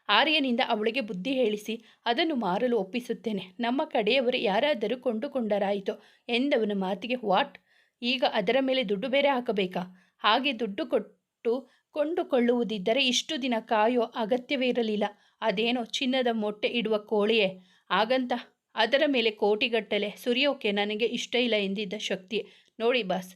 Speaker 1: ಆರ್ಯನಿಂದ ಅವಳಿಗೆ ಬುದ್ಧಿ ಹೇಳಿಸಿ, ಅದನ್ನು ಮಾರಲು ಒಪ್ಪಿಸುತ್ತೇನೆ. ನಮ್ಮ ಕಡೆಯವರು ಯಾರಾದರೂ ಕೊಂಡುಕೊಂಡರಾಯಿತು. ಎಂದವನ ಮಾತಿಗೆ ವಾಟ್ ಈಗ ಅದರ ಮೇಲೆ ದುಡ್ಡು ಬೇರೆ ಹಾಕಬೇಕಾ? ಹಾಗೆ ದುಡ್ಡು ಕೊಟ್ಟು ಕೊಂಡುಕೊಳ್ಳುವುದಿದ್ದರೆ ಇಷ್ಟು ದಿನ ಕಾಯೋ ಅಗತ್ಯವೇ ಇರಲಿಲ್ಲ. ಅದೇನೋ ಚಿನ್ನದ ಮೊಟ್ಟೆ ಇಡುವ ಕೋಳಿಯೇ. ಹಾಗಂತ ಅದರ ಮೇಲೆ ಕೋಟಿಗಟ್ಟಲೆ ಸುರಿಯೋಕೆ ನನಗೆ ಇಷ್ಟ ಇಲ್ಲ ಎಂದಿದ್ದ ಶಕ್ತಿ ನೋಡಿ ಬಾಸ್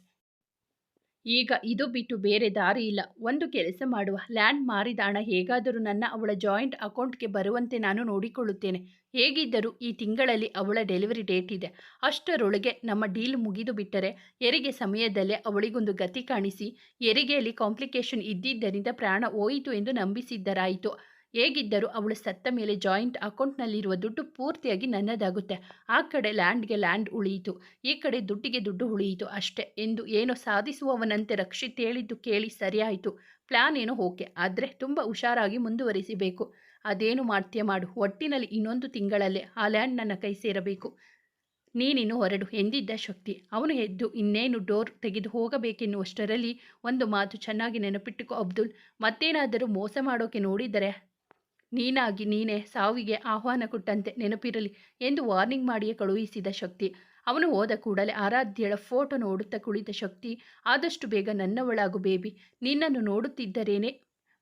Speaker 1: ಈಗ ಇದು ಬಿಟ್ಟು ಬೇರೆ ದಾರಿ ಇಲ್ಲ. ಒಂದು ಕೆಲಸ ಮಾಡುವ. ಲ್ಯಾಂಡ್ ಮಾರಿದ ಹಣ ಹೇಗಾದರೂ ನನ್ನ ಅವಳ ಜಾಯಿಂಟ್ ಅಕೌಂಟ್ಗೆ ಬರುವಂತೆ ನಾನು ನೋಡಿಕೊಳ್ಳುತ್ತೇನೆ. ಹೇಗಿದ್ದರೂ ಈ ತಿಂಗಳಲ್ಲಿ ಅವಳ ಡೆಲಿವರಿ ಡೇಟ್ ಇದೆ. ಅಷ್ಟರೊಳಗೆ ನಮ್ಮ ಡೀಲ್ ಮುಗಿದು ಬಿಟ್ಟರೆ ಹೆರಿಗೆ ಸಮಯದಲ್ಲೇ ಅವಳಿಗೊಂದು ಗತಿ ಕಾಣಿಸಿ, ಹೆರಿಗೆಯಲ್ಲಿ ಕಾಂಪ್ಲಿಕೇಶನ್ ಇದ್ದಿದ್ದರಿಂದ ಪ್ರಾಣ ಹೋಯಿತು ಎಂದು ನಂಬಿಸಿದ್ದರಾಯಿತು. ಹೇಗಿದ್ದರೂ ಅವಳು ಸತ್ತ ಮೇಲೆ ಜಾಯಿಂಟ್ ಅಕೌಂಟ್ನಲ್ಲಿರುವ ದುಡ್ಡು ಪೂರ್ತಿಯಾಗಿ ನನ್ನದಾಗುತ್ತೆ. ಆ ಕಡೆ ಲ್ಯಾಂಡ್ಗೆ ಲ್ಯಾಂಡ್ ಉಳಿಯಿತು. ಈ ಕಡೆ ದುಡ್ಡಿಗೆ ದುಡ್ಡು ಉಳಿಯಿತು ಅಷ್ಟೇ ಎಂದು ಏನೋ ಸಾಧಿಸುವವನಂತೆ ರಕ್ಷಿತ್ ಹೇಳಿದ್ದು ಕೇಳಿ ಸರಿಯಾಯಿತು. ಪ್ಲ್ಯಾನ್ ಏನೋ ಓಕೆ, ಆದರೆ ತುಂಬ ಹುಷಾರಾಗಿ ಮುಂದುವರಿಸಬೇಕು. ಅದೇನು ಮಾಡ್ತೀಯ ಮಾಡು, ಒಟ್ಟಿನಲ್ಲಿ ಇನ್ನೊಂದು ತಿಂಗಳಲ್ಲೇ ಆ ಲ್ಯಾಂಡ್ ನನ್ನ ಕೈ ಸೇರಬೇಕು. ನೀನಿನ್ನು ಹೊರಡು ಎಂದಿದ್ದ ಶಕ್ತಿ. ಅವನು ಎದ್ದು ಇನ್ನೇನು ಡೋರ್ ತೆಗೆದು ಹೋಗಬೇಕೆನ್ನುವಷ್ಟರಲ್ಲಿ ಒಂದು ಮಾತು ಚೆನ್ನಾಗಿ ನೆನಪಿಟ್ಟುಕೋ ಅಬ್ದುಲ್. ಮತ್ತೇನಾದರೂ ಮೋಸ ಮಾಡೋಕೆ ನೋಡಿದರೆ ನೀನಾಗಿ ನೀನೇ ಸಾವಿಗೆ ಆಹ್ವಾನ ಕೊಟ್ಟಂತೆ ನೆನಪಿರಲಿ ಎಂದು ವಾರ್ನಿಂಗ್ ಮಾಡಿಯೇ ಕಳುಹಿಸಿದ ಶಕ್ತಿ. ಅವನು ಹೋದ ಕೂಡಲೇ ಆರಾಧ್ಯಳ ಫೋಟೋ ನೋಡುತ್ತಾ ಕುಳಿತ ಶಕ್ತಿ, ಆದಷ್ಟು ಬೇಗ ನನ್ನವಳಾಗು ಬೇಬಿ, ನಿನ್ನನ್ನು ನೋಡುತ್ತಿದ್ದರೇನೆ?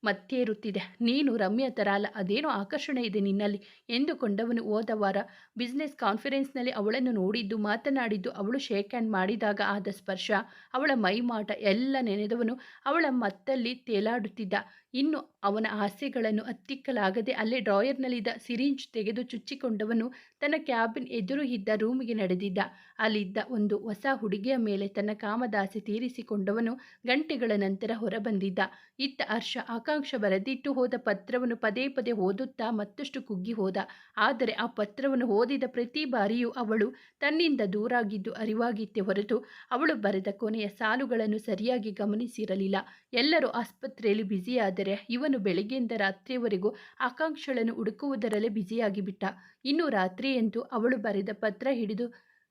Speaker 1: ಮತ್ತೇರುತ್ತಿದೆ ನೀನು ರಮ್ಯ ಥರ ಅದೇನೋ ಆಕರ್ಷಣೆ ಇದೆ ನಿನ್ನಲ್ಲಿ ಎಂದುಕೊಂಡವನು ಹೋದ ವಾರ ಬಿಸ್ನೆಸ್ ಕಾನ್ಫರೆನ್ಸ್ನಲ್ಲಿ ಅವಳನ್ನು ನೋಡಿದ್ದು, ಮಾತನಾಡಿದ್ದು, ಅವಳು ಶೇಕ್ ಹ್ಯಾಂಡ್ ಮಾಡಿದಾಗ ಆದ ಸ್ಪರ್ಶ, ಅವಳ ಮೈಮಾಟ ಎಲ್ಲ ನೆನೆದವನು ಅವಳ ಮತ್ತಲ್ಲಿ ತೇಲಾಡುತ್ತಿದ್ದ. ಇನ್ನು ಅವನ ಆಸೆಗಳನ್ನು ಅತ್ತಿಕ್ಕಲಾಗದೆ ಅಲ್ಲೇ ಡ್ರಾಯರ್ನಲ್ಲಿದ್ದ ಸಿರಿಂಜ್ ತೆಗೆದು ಚುಚ್ಚಿಕೊಂಡವನು ತನ್ನ ಕ್ಯಾಬಿನ್ ಎದುರು ಇದ್ದ ರೂಮಿಗೆ ನಡೆದಿದ್ದ. ಅಲ್ಲಿದ್ದ ಒಂದು ಹೊಸ ಹುಡುಗಿಯ ಮೇಲೆ ತನ್ನ ಕಾಮದಾಸೆ ತೀರಿಸಿಕೊಂಡವನು ಗಂಟೆಗಳ ನಂತರ ಹೊರಬಂದಿದ್ದ. ಇತ್ತ ಹರ್ಷ ಆಕಾಂಕ್ಷ ಬರೆದಿಟ್ಟು ಹೋದ ಪತ್ರವನ್ನು ಪದೇ ಪದೇ ಓದುತ್ತಾ ಮತ್ತಷ್ಟು ಕುಗ್ಗಿ ಹೋದ. ಆದರೆ ಆ ಪತ್ರವನ್ನು ಓದಿದ ಪ್ರತಿ ಬಾರಿಯೂ ಅವಳು ತನ್ನಿಂದ ದೂರಾಗಿದ್ದು ಅರಿವಾಗಿತ್ತೆ ಹೊರತು ಅವಳು ಬರೆದ ಕೊನೆಯ ಸಾಲುಗಳನ್ನು ಸರಿಯಾಗಿ ಗಮನಿಸಿರಲಿಲ್ಲ. ಎಲ್ಲರೂ ಆಸ್ಪತ್ರೆಯಲ್ಲಿ ಬ್ಯುಸಿಯಾದರೆ ಇವನು ಬೆಳಿಗ್ಗೆಯಿಂದ ರಾತ್ರಿಯವರೆಗೂ ಆಕಾಂಕ್ಷಳನ್ನು ಹುಡುಕುವುದರಲ್ಲೇ ಬ್ಯುಸಿಯಾಗಿ ಬಿಟ್ಟ ಇನ್ನು ರಾತ್ರಿಯಂತೂ ಅವಳು ಬರೆದ ಪತ್ರ ಹಿಡಿದು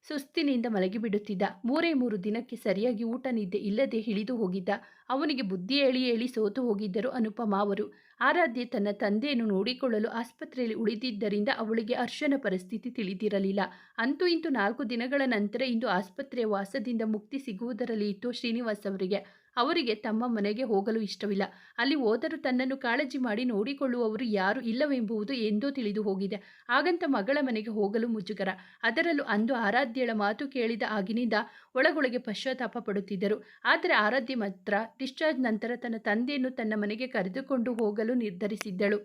Speaker 1: ಸುಸ್ತಿನಿಂದ ಮಲಗಿಬಿಡುತ್ತಿದ್ದ. ಮೂರೇ ಮೂರು ದಿನಕ್ಕೆ ಸರಿಯಾಗಿ ಊಟ ನಿದ್ದೆ ಇಲ್ಲದೆ ಇಳಿದು ಹೋಗಿದ್ದ. ಅವನಿಗೆ ಬುದ್ಧಿ ಹೇಳಿ ಹೇಳಿ ಸೋತು ಹೋಗಿದ್ದರು ಅನುಪಮ ಅವರು. ಆರಾಧ್ಯ ತನ್ನ ತಂದೆಯನ್ನು ನೋಡಿಕೊಳ್ಳಲು ಆಸ್ಪತ್ರೆಯಲ್ಲಿ ಉಳಿದಿದ್ದರಿಂದ ಅವಳಿಗೆ ಅರ್ಶನ ಪರಿಸ್ಥಿತಿ ತಿಳಿದಿರಲಿಲ್ಲ. ಅಂತೂ ಇಂತೂ ನಾಲ್ಕು ದಿನಗಳ ನಂತರ ಇಂದು ಆಸ್ಪತ್ರೆಯ ವಾಸದಿಂದ ಮುಕ್ತಿ ಸಿಗುವುದರಲ್ಲಿ ಇತ್ತು ಶ್ರೀನಿವಾಸ್ ಅವರಿಗೆ. ಅವರಿಗೆ ತಮ್ಮ ಮನೆಗೆ ಹೋಗಲು ಇಷ್ಟವಿಲ್ಲ. ಅಲ್ಲಿ ಹೋದರೂ ತನ್ನನ್ನು ಕಾಳಜಿ ಮಾಡಿ ನೋಡಿಕೊಳ್ಳುವವರು ಯಾರು ಇಲ್ಲವೆಂಬುದು ಎಂದೋ ತಿಳಿದು ಹೋಗಿದೆ. ಹಾಗಂತ ಮಗಳ ಮನೆಗೆ ಹೋಗಲು ಮುಜುಗರ. ಅದರಲ್ಲೂ ಅಂದು ಆರಾಧ್ಯಳ ಮಾತು ಕೇಳಿದ ಆಗಿನಿಂದ ಒಳಗೊಳಗೆ ಪಶ್ಚಾತ್ತಾಪ ಪಡುತ್ತಿದ್ದರು. ಆದರೆ ಆರಾಧ್ಯ ಮಾತ್ರ ಡಿಸ್ಚಾರ್ಜ್ ನಂತರ ತನ್ನ ತಂದೆಯನ್ನು ತನ್ನ ಮನೆಗೆ ಕರೆದುಕೊಂಡು ಹೋಗಲು ನಿರ್ಧರಿಸಿದ್ದಳು.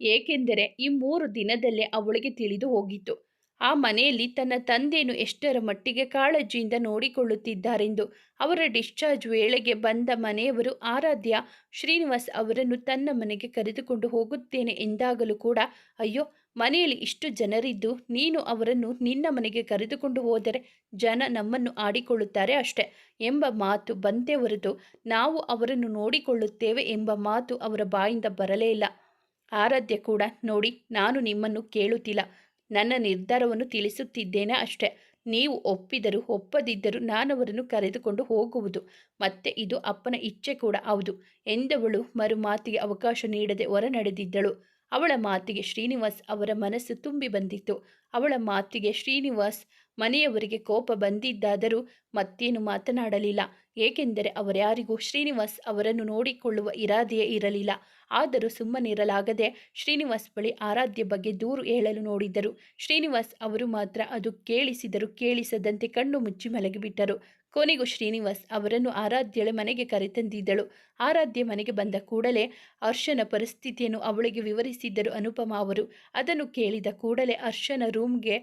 Speaker 1: ಏಕೆಂದರೆ ಈ ಮೂರು ದಿನದಲ್ಲೇ ಅವಳಿಗೆ ತಿಳಿದು ಹೋಗಿತ್ತು. ಆ ಮನೆಯಲ್ಲಿ ತನ್ನ ತಂದೆಯನ್ನು ಎಷ್ಟರ ಮಟ್ಟಿಗೆ ಕಾಳಜಿಯಿಂದ ನೋಡಿಕೊಳ್ಳುತ್ತಿದ್ದಾರೆಂದು ಅವರ ಡಿಸ್ಚಾರ್ಜ್ ವೇಳೆಗೆ ಬಂದ ಮನೆಯವರು ಆರಾಧ್ಯ ಶ್ರೀನಿವಾಸ್ ಅವರನ್ನು ತನ್ನ ಮನೆಗೆ ಕರೆದುಕೊಂಡು ಹೋಗುತ್ತೇನೆ ಎಂದಾಗಲೂ ಕೂಡ, ಅಯ್ಯೋ, ಮನೆಯಲ್ಲಿ ಇಷ್ಟು ಜನರಿದ್ದು ನೀನು ಅವರನ್ನು ನಿನ್ನ ಮನೆಗೆ ಕರೆದುಕೊಂಡು ಹೋದರೆ ಜನ ನಮ್ಮನ್ನು ಆಡಿಕೊಳ್ಳುತ್ತಾರೆ ಅಷ್ಟೆ ಎಂಬ ಮಾತು ಬಂತೆ ಹೊರತು ನಾವು ಅವರನ್ನು ನೋಡಿಕೊಳ್ಳುತ್ತೇವೆ ಎಂಬ ಮಾತು ಅವರ ಬಾಯಿಂದ ಬರಲೇ ಇಲ್ಲ. ಆರಾಧ್ಯ ಕೂಡ, ನೋಡಿ, ನಾನು ನಿಮ್ಮನ್ನು ಕೇಳುತ್ತಿಲ್ಲ. ನನ್ನ ನಿರ್ಧಾರವನ್ನು ತಿಳಿಸುತ್ತಿದ್ದೇನೆ ಅಷ್ಟೆ. ನೀವು ಒಪ್ಪಿದರೂ ಒಪ್ಪದಿದ್ದರೂ ನಾನವರನ್ನು ಕರೆದುಕೊಂಡು ಹೋಗುವುದು. ಮತ್ತೆ ಇದು ಅಪ್ಪನ ಇಚ್ಛೆ ಕೂಡ ಹೌದು. ಎಂದವಳು ಮರು ಮಾತಿಗೆ ಅವಕಾಶ ನೀಡದೆ ಹೊರ ನಡೆದಿದ್ದಳು ಅವಳ ಮಾತಿಗೆ ಶ್ರೀನಿವಾಸ್ ಅವರ ಮನಸ್ಸು ತುಂಬಿ ಬಂದಿತ್ತು. ಅವಳ ಮಾತಿಗೆ ಶ್ರೀನಿವಾಸ್ ಮನೆಯವರಿಗೆ ಕೋಪ ಬಂದಿದ್ದಾದರೂ ಮತ್ತೇನು ಮಾತನಾಡಲಿಲ್ಲ. ಏಕೆಂದರೆ ಅವರ್ಯಾರಿಗೂ ಶ್ರೀನಿವಾಸ್ ಅವರನ್ನು ನೋಡಿಕೊಳ್ಳುವ ಇರಾದೆಯೇ ಇರಲಿಲ್ಲ. ಆದರೂ ಸುಮ್ಮನಿರಲಾಗದೆ ಶ್ರೀನಿವಾಸ್ ಬಳಿ ಆರಾಧ್ಯ ಬಗ್ಗೆ ದೂರು ಹೇಳಲು ನೋಡಿದ್ದರು. ಶ್ರೀನಿವಾಸ್ ಅವರು ಮಾತ್ರ ಅದು ಕೇಳಿಸಿದರು ಕೇಳಿಸದಂತೆ ಕಣ್ಣು ಮುಚ್ಚಿ ಮಲಗಿಬಿಟ್ಟರು. ಕೊನೆಗೂ ಶ್ರೀನಿವಾಸ್ ಅವರನ್ನು ಆರಾಧ್ಯಳ ಮನೆಗೆ ಕರೆತಂದಿದ್ದಳು. ಆರಾಧ್ಯ ಮನೆಗೆ ಬಂದ ಕೂಡಲೇ ಅರ್ಶನ ಪರಿಸ್ಥಿತಿಯನ್ನು ಅವಳಿಗೆ ವಿವರಿಸಿದ್ದರು ಅನುಪಮ ಅವರು. ಅದನ್ನು ಕೇಳಿದ ಕೂಡಲೇ ಹರ್ಷನ ರೂಮ್ಗೆ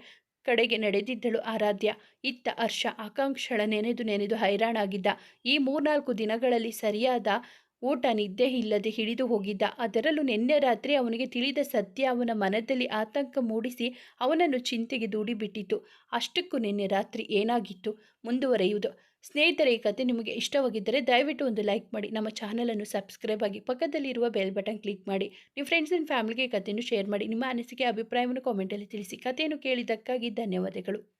Speaker 1: ಕಡೆಗೆ ನಡೆದಿದ್ದಳು ಆರಾಧ್ಯ. ಇತ್ತ ಹರ್ಷ ಆಕಾಂಕ್ಷಳ ನೆನೆದು ನೆನೆದು ಹೈರಾಣಾಗಿದ್ದ. ಈ ಮೂರ್ನಾಲ್ಕು ದಿನಗಳಲ್ಲಿ ಸರಿಯಾದ ಊಟ ನಿದ್ದೆ ಇಲ್ಲದೆ ಹಿಡಿದು ಹೋಗಿದ್ದ. ಅದರಲ್ಲೂ ನಿನ್ನೆ ರಾತ್ರಿ ಅವನಿಗೆ ತಿಳಿದ ಸತ್ಯ ಅವನ ಮನದಲ್ಲಿ ಆತಂಕ ಮೂಡಿಸಿ ಅವನನ್ನು ಚಿಂತೆಗೆ ದೂಡಿಬಿಟ್ಟಿತು ಅಷ್ಟಕ್ಕೂ ನಿನ್ನೆ ರಾತ್ರಿ ಏನಾಗಿತ್ತು? ಮುಂದುವರೆಯುವುದು. ಸ್ನೇಹಿತರೆ, ಈ ಕತೆ ನಿಮಗೆ ಇಷ್ಟವಾಗಿದ್ದರೆ ದಯವಿಟ್ಟು ಒಂದು ಲೈಕ್ ಮಾಡಿ, ನಮ್ಮ ಚಾನಲನ್ನು ಸಬ್ಸ್ಕ್ರೈಬ್ ಆಗಿ ಪಕ್ಕದಲ್ಲಿರುವ ಬೆಲ್ ಬಟನ್ ಕ್ಲಿಕ್ ಮಾಡಿ, ನಿಮ್ಮ ಫ್ರೆಂಡ್ಸ್ ಆ್ಯಂಡ್ ಫ್ಯಾಮಿಲಿಗೆ ಕಥೆಯನ್ನು ಶೇರ್ ಮಾಡಿ, ನಿಮ್ಮ ಅನಿಸಿಕೆ, ಅಭಿಪ್ರಾಯವನ್ನು ಕಾಮೆಂಟಲ್ಲಿ ತಿಳಿಸಿ. ಕಥೆಯನ್ನು ಕೇಳಿದ್ದಕ್ಕಾಗಿ ಧನ್ಯವಾದಗಳು.